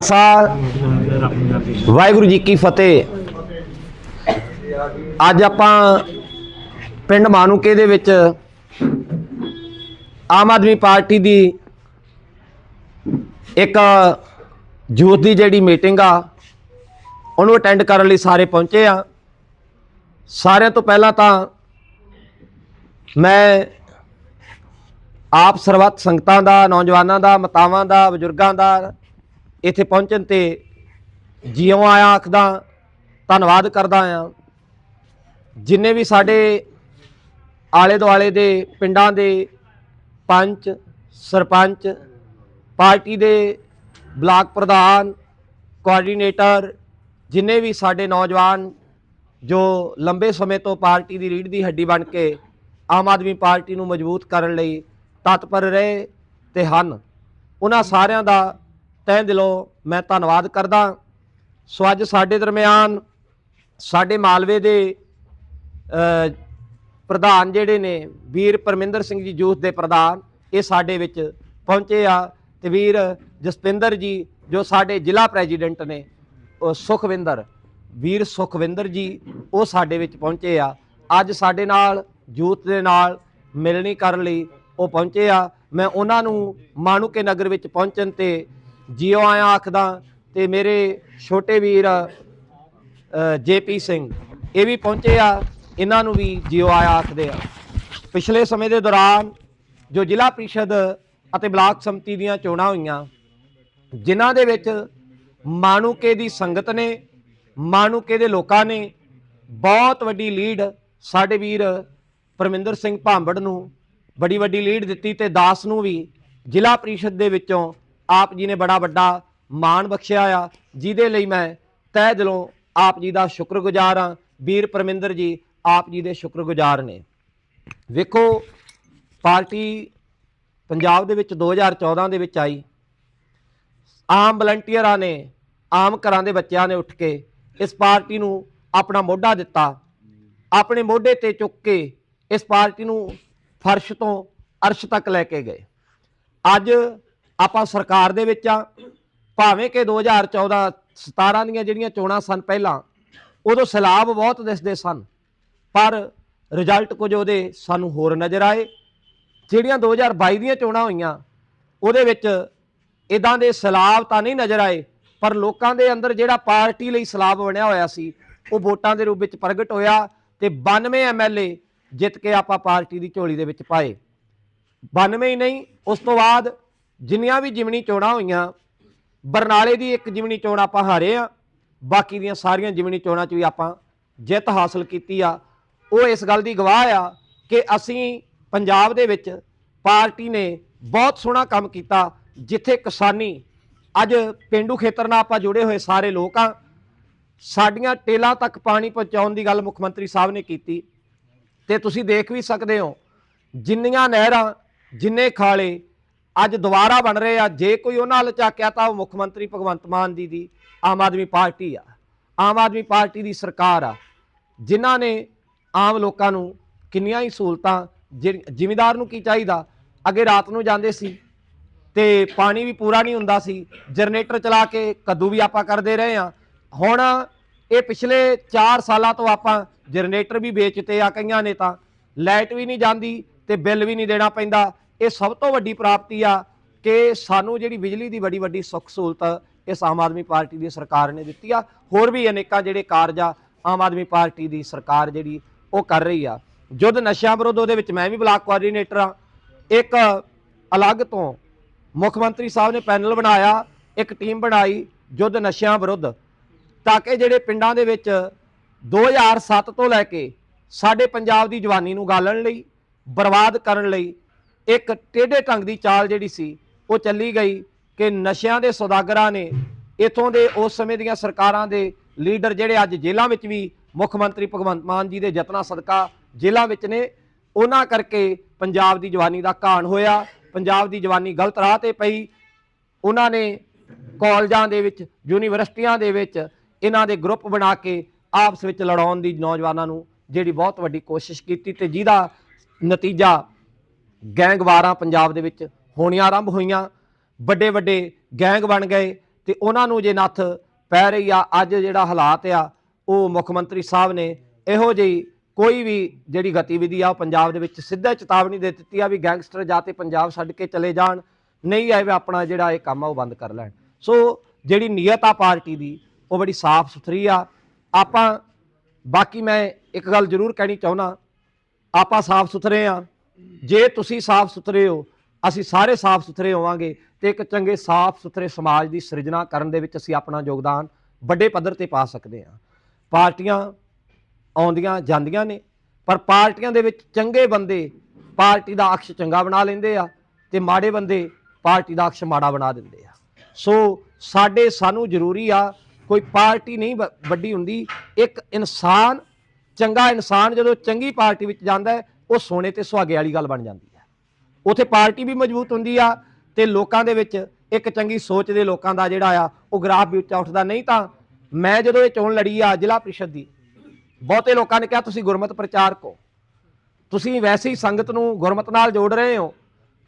ਖਾਲਸਾ ਵਾਹਿਗੁਰੂ ਜੀ ਕੀ ਫਤਿਹ। ਅੱਜ ਆਪਾਂ ਪਿੰਡ ਮਾਨੂਕੇ ਦੇ ਵਿੱਚ ਆਮ ਆਦਮੀ ਪਾਰਟੀ ਦੀ ਇੱਕ ਯੂਥ ਦੀ ਜਿਹੜੀ ਮੀਟਿੰਗ ਆ, ਉਹਨੂੰ ਅਟੈਂਡ ਕਰਨ ਲਈ ਸਾਰੇ ਪਹੁੰਚੇ ਆ। ਸਾਰਿਆਂ ਤੋਂ ਪਹਿਲਾਂ ਤਾਂ ਮੈਂ ਆਪ ਸਰਬੱਤ ਸੰਗਤਾਂ ਦਾ, ਨੌਜਵਾਨਾਂ ਦਾ, ਮਤਾਵਾਂ ਦਾ, ਬਜ਼ੁਰਗਾਂ ਦਾ ਇੱਥੇ ਪਹੁੰਚਣ ਤੇ ਜਿਉਂ ਆਇਆ ਆਖਦਾ, ਧੰਨਵਾਦ ਕਰਦਾ ਆ ਜਿੰਨੇ ਵੀ ਸਾਡੇ ਆਲੇ ਦੁਆਲੇ ਦੇ ਪਿੰਡਾਂ ਦੇ ਪੰਚ, ਸਰਪੰਚ, ਪਾਰਟੀ ਦੇ ਬਲਾਕ ਪ੍ਰਧਾਨ, ਕੋਆਰਡੀਨੇਟਰ, ਜਿੰਨੇ ਵੀ ਸਾਡੇ ਨੌਜਵਾਨ ਜੋ ਲੰਬੇ ਸਮੇਂ ਤੋਂ ਪਾਰਟੀ ਦੀ ਰੀੜ ਦੀ ਹੱਡੀ ਬਣ ਕੇ ਆਮ ਆਦਮੀ ਪਾਰਟੀ ਨੂੰ ਮਜ਼ਬੂਤ ਕਰਨ ਲਈ ਤਤਪਰ ਰਹੇ ਤੇ ਹਨ, ਉਹਨਾਂ ਸਾਰਿਆਂ ਦਾ ਤਹਿ ਦਿਲੋਂ ਮੈਂ ਧੰਨਵਾਦ ਕਰਦਾ। ਸੋ ਅੱਜ ਸਾਡੇ ਦਰਮਿਆਨ ਸਾਡੇ ਮਾਲਵੇ ਦੇ ਪ੍ਰਧਾਨ ਜਿਹੜੇ ਨੇ ਵੀਰ ਪਰਮਿੰਦਰ ਸਿੰਘ ਜੀ ਜੂਥ ਦੇ ਪ੍ਰਧਾਨ, ਇਹ ਸਾਡੇ ਵਿੱਚ ਪਹੁੰਚੇ ਆ ਤੇ ਵੀਰ ਜਸਪਿੰਦਰ ਜੀ ਜੋ ਸਾਡੇ ਜ਼ਿਲ੍ਹਾ ਪ੍ਰੈਜ਼ੀਡੈਂਟ ਨੇ, ਉਹ ਸੁਖਵਿੰਦਰ, ਵੀਰ ਸੁਖਵਿੰਦਰ ਜੀ ਉਹ ਸਾਡੇ ਵਿੱਚ ਪਹੁੰਚੇ ਆ। ਅੱਜ ਸਾਡੇ ਨਾਲ ਜੂਥ ਦੇ ਨਾਲ ਮਿਲਣੀ ਕਰਨ ਲਈ ਉਹ ਪਹੁੰਚੇ ਆ। ਮੈਂ ਉਹਨਾਂ ਨੂੰ ਮਾਨੂਕੇ ਨਗਰ ਵਿੱਚ ਪਹੁੰਚਣ ਤੇ ਜੀਓ ਆਇਆ ਆਖਦਾ, ਤੇ ਮੇਰੇ ਛੋਟੇ ਵੀਰ ਜੇਪੀ ਸਿੰਘ, ਇਹ ਵੀ ਪਹੁੰਚੇ ਆ, ਇਹਨਾਂ ਨੂੰ ਵੀ ਜੀਓ ਆਇਆ ਆਖਦੇ ਆ। ਪਿਛਲੇ ਸਮੇਂ ਦੇ ਦੌਰਾਨ ਜੋ ਜ਼ਿਲ੍ਹਾ ਪ੍ਰੀਸ਼ਦ ਅਤੇ ਬਲਾਕ ਸੰਮਤੀ ਦੀਆਂ ਚੋਣਾਂ ਹੋਈਆਂ, ਜਿਨ੍ਹਾਂ ਦੇ ਵਿੱਚ ਮਾਨੂਕੇ ਦੀ ਸੰਗਤ ਨੇ ਮਾਨੂਕੇ ਦੇ ਲੋਕਾਂ ਨੇ ਬਹੁਤ ਵੱਡੀ ਲੀਡ ਸਾਡੇ ਵੀਰ ਪਰਮਿੰਦਰ ਸਿੰਘ ਭਾਂਬੜ ਨੂੰ ਬੜੀ ਵੱਡੀ ਲੀਡ ਦਿੱਤੀ ਤੇ ਦਾਸ ਨੂੰ ਵੀ ਜ਼ਿਲ੍ਹਾ ਪ੍ਰੀਸ਼ਦ ਦੇ ਵਿੱਚੋਂ ਆਪ ਜੀ ਨੇ ਬੜਾ ਵੱਡਾ ਮਾਣ ਬਖਸ਼ਿਆ ਆ, ਜਿਹਦੇ ਲਈ ਮੈਂ ਤਹਿ ਦਿਲੋਂ ਆਪ ਜੀ ਦਾ ਸ਼ੁਕਰਗੁਜ਼ਾਰ ਹਾਂ। ਵੀਰ ਪਰਮਿੰਦਰ ਜੀ ਆਪ ਜੀ ਦੇ ਸ਼ੁਕਰਗੁਜ਼ਾਰ ਨੇ। ਵੇਖੋ, ਪਾਰਟੀ ਪੰਜਾਬ ਦੇ ਵਿੱਚ 2014 ਦੇ ਵਿੱਚ ਆਈ। ਆਮ ਵਲੰਟੀਅਰਾਂ ਨੇ, ਆਮ ਘਰਾਂ ਦੇ ਬੱਚਿਆਂ ਨੇ ਉੱਠ ਕੇ ਇਸ ਪਾਰਟੀ ਨੂੰ ਆਪਣਾ ਮੋਢਾ ਦਿੱਤਾ। ਆਪਣੇ ਮੋਢੇ ਤੇ ਚੁੱਕ ਕੇ ਇਸ ਪਾਰਟੀ ਨੂੰ ਫਰਸ਼ ਤੋਂ ਅਰਸ਼ ਤੱਕ ਲੈ ਕੇ ਗਏ। ਅੱਜ ਆਪਾਂ ਸਰਕਾਰ ਦੇ ਵਿੱਚ ਆ, ਭਾਵੇਂ ਕਿ 2014 17 ਦੀਆਂ ਜਿਹੜੀਆਂ ਚੋਣਾਂ ਸਨ ਪਹਿਲਾਂ, ਉਦੋਂ ਸਲਾਬ ਬਹੁਤ ਦਿਸਦੇ ਸਨ, ਪਰ ਰਿਜ਼ਲਟ ਕੁਝ ਉਹਦੇ ਸਾਨੂੰ ਹੋਰ ਨਜ਼ਰ ਆਏ। ਜਿਹੜੀਆਂ 2022 ਦੀਆਂ ਚੋਣਾਂ ਹੋਈਆਂ, ਉਹਦੇ ਵਿੱਚ ਇਦਾਂ ਦੇ ਸਲਾਬ ਤਾਂ ਨਹੀਂ ਨਜ਼ਰ ਆਏ, ਪਰ ਲੋਕਾਂ ਦੇ ਅੰਦਰ ਜਿਹੜਾ ਪਾਰਟੀ ਲਈ ਸਲਾਬ ਬਣਿਆ ਹੋਇਆ ਸੀ, ਉਹ ਵੋਟਾਂ ਦੇ ਰੂਪ ਵਿੱਚ ਪ੍ਰਗਟ ਹੋਇਆ ਤੇ 92 ਐਮਐਲਏ ਜਿੱਤ ਕੇ ਆਪਾਂ ਪਾਰਟੀ ਦੀ ਝੋਲੀ ਦੇ ਵਿੱਚ ਪਾਏ। 92 ਹੀ ਨਹੀਂ, ਉਸ ਤੋਂ ਬਾਅਦ ਜਿੰਨੀਆਂ ਵੀ ਜਿਮਣੀ ਚੋਣਾਂ ਹੋਈਆਂ, ਬਰਨਾਲੇ ਦੀ ਇੱਕ ਜਿਮਣੀ ਚੋਣ ਆਪਾਂ ਹਾਰੇ ਆ, ਬਾਕੀ ਦੀਆਂ ਸਾਰੀਆਂ ਜਿਮਣੀ ਚੋਣਾਂ 'ਚ ਵੀ ਆਪਾਂ ਜਿੱਤ ਹਾਸਲ ਕੀਤੀ ਆ। ਉਹ ਇਸ ਗੱਲ ਦੀ ਗਵਾਹ ਆ ਕਿ ਅਸੀਂ ਪੰਜਾਬ ਦੇ ਵਿੱਚ ਪਾਰਟੀ ਨੇ ਬਹੁਤ ਸੋਹਣਾ ਕੰਮ ਕੀਤਾ, ਜਿੱਥੇ ਕਿਸਾਨੀ ਅੱਜ ਪਿੰਡੂ ਖੇਤਰ ਨਾਲ ਆਪਾਂ ਜੁੜੇ ਹੋਏ ਸਾਰੇ ਲੋਕ ਆ। ਸਾਡੀਆਂ ਟੇਲਾਂ ਤੱਕ ਪਾਣੀ ਪਹੁੰਚਾਉਣ ਦੀ ਗੱਲ ਮੁੱਖ ਮੰਤਰੀ ਸਾਹਿਬ ਨੇ ਕੀਤੀ। ਤੇ ਤੁਸੀਂ ਦੇਖ ਵੀ ਸਕਦੇ ਹੋ, ਜਿੰਨੀਆਂ ਨਹਿਰਾਂ, ਜਿੰਨੇ ਖਾਲੇ ਅੱਜ ਦੁਬਾਰਾ ਬਣ ਰਹੇ ਆ। ਜੇ ਕੋਈ ਉਹਨਾਂ ਵੱਲ ਝਾਕਿਆ ਤਾਂ ਉਹ ਮੁੱਖ ਮੰਤਰੀ ਭਗਵੰਤ ਮਾਨ ਜੀ ਦੀ ਆਮ ਆਦਮੀ ਪਾਰਟੀ ਆ। ਆਮ ਆਦਮੀ ਪਾਰਟੀ ਦੀ ਸਰਕਾਰ ਆ। ਜਿਨ੍ਹਾਂ ਨੇ ਆਮ ਲੋਕਾਂ ਨੂੰ ਕਿੰਨੀਆਂ ਹੀ ਸਹੂਲਤਾਂ ਜ਼ਿਮੀਦਾਰ ਨੂੰ ਕੀ ਚਾਹੀਦਾ? ਅੱਗੇ ਰਾਤ ਨੂੰ ਜਾਂਦੇ ਸੀ ਤੇ ਪਾਣੀ ਵੀ ਪੂਰਾ ਨਹੀਂ ਹੁੰਦਾ ਸੀ। ਜਨਰੇਟਰ ਚਲਾ ਕੇ ਕੱਦੂ ਵੀ ਆਪਾਂ ਕਰਦੇ ਰਹੇ ਆ। ਹੁਣ ਇਹ ਪਿਛਲੇ 4 ਸਾਲਾਂ ਤੋਂ ਆਪਾਂ ਜਨਰੇਟਰ ਵੀ ਵੇਚਤੇ ਆ ਕਈਆਂ ਨੇ ਤਾਂ। ਲਾਈਟ ਵੀ ਨਹੀਂ ਜਾਂਦੀ ਤੇ ਬਿੱਲ ਵੀ ਨਹੀਂ ਦੇਣਾ ਪੈਂਦਾ। ਇਹ ਸਭ ਤੋਂ ਵੱਡੀ ਪ੍ਰਾਪਤੀ ਆ ਕਿ ਸਾਨੂੰ ਜਿਹੜੀ ਬਿਜਲੀ ਦੀ ਬੜੀ ਵੱਡੀ ਸੁੱਖ ਸਹੂਲਤ ਇਸ ਆਮ ਆਦਮੀ ਪਾਰਟੀ ਦੀ ਸਰਕਾਰ ਨੇ ਦਿੱਤੀ ਆ। ਹੋਰ ਵੀ ਅਨੇਕਾਂ ਜਿਹੜੇ ਕਾਰਜ ਆ, ਆਮ ਆਦਮੀ ਪਾਰਟੀ ਦੀ ਸਰਕਾਰ ਜਿਹੜੀ ਉਹ ਕਰ ਰਹੀ ਆ। ਜੁੱਧ ਨਸ਼ਿਆਂ ਵਿਰੁੱਧ ਉਹਦੇ ਵਿੱਚ ਮੈਂ ਵੀ ਬਲਾਕ ਕੋਆਰਡੀਨੇਟਰ ਆ। ਇੱਕ ਅਲੱਗ ਤੋਂ ਮੁੱਖ ਮੰਤਰੀ ਸਾਹਿਬ ਨੇ ਪੈਨਲ ਬਣਾਇਆ, ਇੱਕ ਟੀਮ ਬਣਾਈ ਜੁੱਧ ਨਸ਼ਿਆਂ ਵਿਰੁੱਧ। ਤਾਂ ਕਿ ਜਿਹੜੇ ਪਿੰਡਾਂ ਦੇ ਵਿੱਚ 2007 ਤੋਂ ਲੈ ਕੇ ਸਾਡੇ ਪੰਜਾਬ ਦੀ ਜਵਾਨੀ ਨੂੰ ਗਾਲਣ ਲਈ, ਬਰਬਾਦ ਕਰਨ ਲਈ ਇੱਕ ਟੇਢੇ ਢੰਗ ਦੀ ਚਾਲ ਜਿਹੜੀ ਸੀ, ਉਹ ਚੱਲੀ ਗਈ ਕਿ ਨਸ਼ਿਆਂ ਦੇ ਸੌਦਾਗਰਾਂ ਨੇ ਇਥੋਂ ਦੇ ਉਸ ਸਮੇਂ ਦੀਆਂ ਸਰਕਾਰਾਂ ਦੇ ਲੀਡਰ ਜਿਹੜੇ ਅੱਜ ਜੇਲ੍ਹਾਂ ਵਿੱਚ ਵੀ ਮੁੱਖ ਮੰਤਰੀ ਭਗਵੰਤ ਮਾਨ ਜੀ ਦੇ ਯਤਨਾਂ ਸਦਕਾ ਜੇਲ੍ਹਾਂ ਵਿੱਚ ਨੇ, ਉਹਨਾਂ ਕਰਕੇ ਪੰਜਾਬ ਦੀ ਜਵਾਨੀ ਦਾ ਘਾਣ ਹੋਇਆ, ਪੰਜਾਬ ਦੀ ਜਵਾਨੀ ਗਲਤ ਰਾਹ ਤੇ ਪਈ। ਉਹਨਾਂ ਨੇ ਕਾਲਜਾਂ ਦੇ ਵਿੱਚ, ਯੂਨੀਵਰਸਿਟੀਆਂ ਦੇ ਵਿੱਚ ਇਹਨਾਂ ਦੇ ਗਰੁੱਪ ਬਣਾ ਕੇ ਆਪਸ ਵਿੱਚ ਲੜਾਉਣ ਦੀ ਨੌਜਵਾਨਾਂ ਨੂੰ ਜਿਹੜੀ ਬਹੁਤ ਵੱਡੀ ਕੋਸ਼ਿਸ਼ ਕੀਤੀ ਤੇ ਜਿਹਦਾ ਨਤੀਜਾ ਗੈਂਗਵਾਰਾਂ ਪੰਜਾਬ ਦੇ ਵਿੱਚ ਹੋਣੀਆਂ ਆਰੰਭ ਹੋਈਆਂ। ਵੱਡੇ ਵੱਡੇ ਗੈਂਗ ਬਣ ਗਏ ਤੇ ਉਹਨਾਂ ਨੂੰ ਜੇ ਨੱਥ ਪੈ ਰਹੀ ਆ, ਅੱਜ ਜਿਹੜਾ ਹਾਲਾਤ ਆ, ਉਹ ਮੁੱਖ ਮੰਤਰੀ ਸਾਹਿਬ ਨੇ ਇਹੋ ਜਿਹੀ ਕੋਈ ਵੀ ਜਿਹੜੀ ਗਤੀਵਿਧੀ ਆ, ਉਹ ਪੰਜਾਬ ਦੇ ਵਿੱਚ ਸਿੱਧਾ ਚੇਤਾਵਨੀ ਦੇ ਦਿੱਤੀ ਆ ਵੀ ਗੈਂਗਸਟਰ ਜਾ ਤੇ ਪੰਜਾਬ ਛੱਡ ਕੇ ਚਲੇ ਜਾਣ, ਨਹੀਂ ਆਏ ਵੀ ਆਪਣਾ ਜਿਹੜਾ ਇਹ ਕੰਮ ਆ, ਉਹ ਬੰਦ ਕਰ ਲੈਣ। ਸੋ ਜਿਹੜੀ ਨੀਅਤ ਆ ਪਾਰਟੀ ਦੀ, ਉਹ ਬੜੀ ਸਾਫ਼ ਸੁਥਰੀ ਆ। ਆਪਾਂ, ਬਾਕੀ ਮੈਂ ਇੱਕ ਗੱਲ ਜ਼ਰੂਰ ਕਹਿਣੀ ਚਾਹੁੰਦਾ, ਆਪਾਂ ਸਾਫ਼ ਸੁਥਰੇ ਆ। ਜੇ ਤੁਸੀਂ ਸਾਫ਼ ਸੁਥਰੇ ਹੋ, ਅਸੀਂ ਸਾਰੇ ਸਾਫ਼ ਸੁਥਰੇ ਹੋਵਾਂਗੇ ਤੇ ਇੱਕ ਚੰਗੇ ਸਾਫ਼ ਸੁਥਰੇ ਸਮਾਜ ਦੀ ਸਿਰਜਣਾ ਕਰਨ ਦੇ ਵਿੱਚ ਅਸੀਂ ਆਪਣਾ ਯੋਗਦਾਨ ਵੱਡੇ ਪੱਧਰ ਤੇ ਪਾ ਸਕਦੇ ਹਾਂ। ਪਾਰਟੀਆਂ ਆਉਂਦੀਆਂ ਜਾਂਦੀਆਂ ਨੇ, ਪਰ ਪਾਰਟੀਆਂ ਦੇ ਵਿੱਚ ਚੰਗੇ ਬੰਦੇ ਪਾਰਟੀ ਦਾ ਅਕਸ਼ ਚੰਗਾ ਬਣਾ ਲੈਂਦੇ ਆ ਤੇ ਮਾੜੇ ਬੰਦੇ ਪਾਰਟੀ ਦਾ ਅਕਸ਼ ਮਾੜਾ ਬਣਾ ਦਿੰਦੇ ਆ। ਸੋ ਸਾਡੇ ਸਾਨੂੰ ਜ਼ਰੂਰੀ ਆ, ਕੋਈ ਪਾਰਟੀ ਨਹੀਂ ਵ- ਵੱਡੀ ਹੁੰਦੀ, ਇੱਕ ਇਨਸਾਨ, ਚੰਗਾ ਇਨਸਾਨ ਜਦੋਂ ਚੰਗੀ ਪਾਰਟੀ ਵਿੱਚ ਜਾਂਦਾ ਹੈ ਉਹ ਸੋਨੇ ਤੇ ਸੁਹਾਗੇ ਵਾਲੀ ਗੱਲ ਬਣ ਜਾਂਦੀ ਹੈ। ਉਥੇ ਪਾਰਟੀ ਵੀ ਮਜ਼ਬੂਤ ਹੁੰਦੀ ਆ ਤੇ ਲੋਕਾਂ ਦੇ ਵਿੱਚ ਇੱਕ ਚੰਗੀ ਸੋਚ ਦੇ ਲੋਕਾਂ ਦਾ ਜਿਹੜਾ ਆ, ਉਹ ਗ੍ਰਾਫ ਵੀ ਉੱਚਾ ਉੱਠਦਾ। ਨਹੀਂ ਤਾਂ ਮੈਂ ਜਦੋਂ ਇਹ ਚੋਣ ਲੜੀ ਆ ਜ਼ਿਲ੍ਹਾ ਪ੍ਰੀਸ਼ਦ ਦੀ, ਬਹੁਤੇ ਲੋਕਾਂ ਨੇ ਕਿਹਾ, ਤੁਸੀਂ ਗੁਰਮਤ ਪ੍ਰਚਾਰਕ ਹੋ ਤੁਸੀਂ ਵੈਸੇ ਹੀ ਸੰਗਤ ਨੂੰ ਗੁਰਮਤ ਨਾਲ ਜੋੜ ਰਹੇ ਹੋ।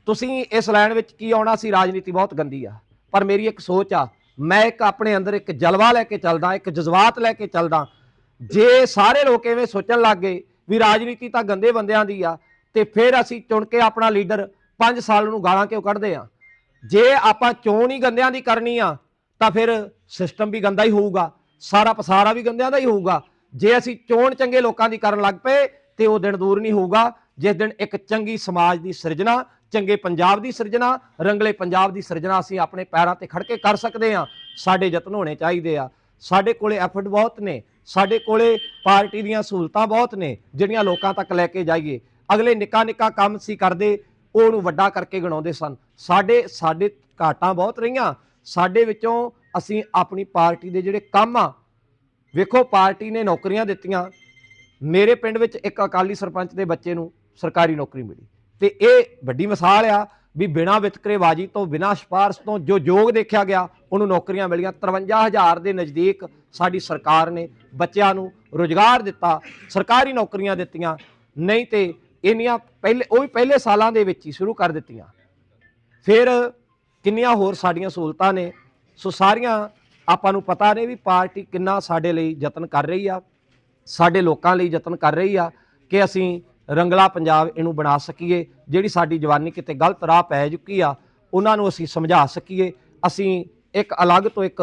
ਤੁਸੀਂ ਇਸ ਲਾਈਨ ਵਿੱਚ ਕੀ ਆਉਣਾ ਸੀ? ਰਾਜਨੀਤੀ ਬਹੁਤ ਗੰਦੀ ਆ। ਪਰ ਮੇਰੀ ਇੱਕ ਸੋਚ ਆ, ਮੈਂ ਇੱਕ ਆਪਣੇ ਅੰਦਰ ਇੱਕ ਜਲਵਾ ਲੈ ਕੇ ਚੱਲਦਾ, ਇੱਕ ਜਜ਼ਬਾਤ ਲੈ ਕੇ ਚੱਲਦਾ। ਜੇ ਸਾਰੇ ਲੋਕ ਐਵੇਂ ਸੋਚਣ ਲੱਗ ਗਏ ਵੀ ਰਾਜਨੀਤੀ ਤਾਂ ਗੰਦੇ ਬੰਦਿਆਂ ਦੀ ਆ, ਤੇ ਫਿਰ ਅਸੀਂ ਚੁਣ ਕੇ ਆਪਣਾ ਲੀਡਰ 5 ਸਾਲ ਨੂੰ ਗਾਲਾਂ ਕਿਉਂ ਕੱਢਦੇ ਆ? ਜੇ ਆਪਾਂ ਚੋਣ ਹੀ ਗੰਦਿਆਂ ਦੀ ਕਰਨੀ ਆ, ਤਾਂ ਫਿਰ ਸਿਸਟਮ ਵੀ ਗੰਦਾ ਹੀ ਹੋਊਗਾ, ਸਾਰਾ ਪਸਾਰਾ ਵੀ ਗੰਦਿਆਂ ਦਾ ਹੀ ਹੋਊਗਾ। ਜੇ ਅਸੀਂ ਚੋਣ ਚੰਗੇ ਲੋਕਾਂ ਦੀ ਕਰਨ ਲੱਗ ਪਏ, ਤੇ ਉਹ ਦਿਨ ਦੂਰ ਨਹੀਂ ਹੋਊਗਾ, ਜਿਸ ਦਿਨ ਇੱਕ ਚੰਗੀ ਸਮਾਜ ਦੀ ਸਿਰਜਣਾ, ਚੰਗੇ ਪੰਜਾਬ ਦੀ ਸਿਰਜਣਾ, ਰੰਗਲੇ ਪੰਜਾਬ ਦੀ ਸਿਰਜਣਾ ਅਸੀਂ ਆਪਣੇ ਪੈਰਾਂ ਤੇ ਖੜ ਕੇ ਕਰ ਸਕਦੇ ਹਾਂ ਸਾਡੇ ਯਤਨ ਹੋਣੇ ਚਾਹੀਦੇ ਆ। ਸਾਡੇ ਕੋਲੇ ਐਫਰਟ ਬਹੁਤ ਨੇ ਸਾਡੇ ਕੋਲੇ ਪਾਰਟੀ ਦੀਆਂ ਸਹੂਲਤਾਂ ਬਹੁਤ ਨੇ, ਜਿਹੜੀਆਂ ਲੋਕਾਂ ਤੱਕ ਲੈ ਕੇ ਜਾਈਏ। ਅਗਲੇ ਨਿੱਕਾ ਨਿੱਕਾ ਕੰਮ ਸੀ ਕਰਦੇ, ਉਹਨੂੰ ਵੱਡਾ ਕਰਕੇ ਗਣਾਉਂਦੇ ਸਨ। ਸਾਡੇ ਸਾਡੇ ਘਾਟਾਂ ਬਹੁਤ ਰਹੀਆਂ। ਸਾਡੇ ਵਿੱਚੋਂ ਅਸੀਂ ਆਪਣੀ ਪਾਰਟੀ ਦੇ ਜਿਹੜੇ ਕੰਮ ਆ, ਵੇਖੋ ਪਾਰਟੀ ਨੇ ਨੌਕਰੀਆਂ ਦਿੱਤੀਆਂ। ਮੇਰੇ ਪਿੰਡ ਵਿੱਚ ਇੱਕ ਅਕਾਲੀ ਸਰਪੰਚ ਦੇ ਬੱਚੇ ਨੂੰ ਸਰਕਾਰੀ ਨੌਕਰੀ ਮਿਲੀ। ਤੇ ਇਹ ਵੱਡੀ ਮਿਸਾਲ ਆ ਵੀ ਬਿਨਾਂ ਵਿਤਕਰੇਬਾਜ਼ੀ ਤੋਂ, ਬਿਨਾਂ ਸਿਫਾਰਸ਼ ਤੋਂ ਜੋ ਯੋਗ ਦੇਖਿਆ ਗਿਆ, ਉਹਨੂੰ ਨੌਕਰੀਆਂ ਮਿਲੀਆਂ। 53000 ਦੇ ਨਜ਼ਦੀਕ ਸਾਡੀ ਸਰਕਾਰ ਨੇ ਬੱਚਿਆਂ ਨੂੰ ਰੋਜ਼ਗਾਰ ਦਿੱਤਾ, ਸਰਕਾਰੀ ਨੌਕਰੀਆਂ ਦਿੱਤੀਆਂ, ਨਹੀਂ ਤੇ ਇੰਨੀਆਂ ਪਹਿਲੇ, ਉਹ ਵੀ ਪਹਿਲੇ ਸਾਲਾਂ ਦੇ ਵਿੱਚ ਹੀ ਸ਼ੁਰੂ ਕਰ ਦਿੱਤੀਆਂ। ਫਿਰ ਕਿੰਨੀਆਂ ਹੋਰ ਸਾਡੀਆਂ ਸਹੂਲਤਾਂ ਨੇ। ਸੋ ਸਾਰੀਆਂ ਆਪਾਂ ਨੂੰ ਪਤਾ ਨੇ ਵੀ ਪਾਰਟੀ ਕਿੰਨਾ ਸਾਡੇ ਲਈ ਯਤਨ ਕਰ ਰਹੀ ਆ, ਸਾਡੇ ਲੋਕਾਂ ਲਈ ਯਤਨ ਕਰ ਰਹੀ ਆ ਕਿ ਅਸੀਂ ਰੰਗਲਾ ਪੰਜਾਬ ਇਹਨੂੰ ਬਣਾ ਸਕੀਏ। ਜਿਹੜੀ ਸਾਡੀ ਜਵਾਨੀ ਕਿਤੇ ਗਲਤ ਰਾਹ ਪੈ ਚੁੱਕੀ ਆ, ਉਹਨਾਂ ਨੂੰ ਅਸੀਂ ਸਮਝਾ ਸਕੀਏ। ਅਸੀਂ ਇੱਕ ਅਲੱਗ ਤੋਂ ਇੱਕ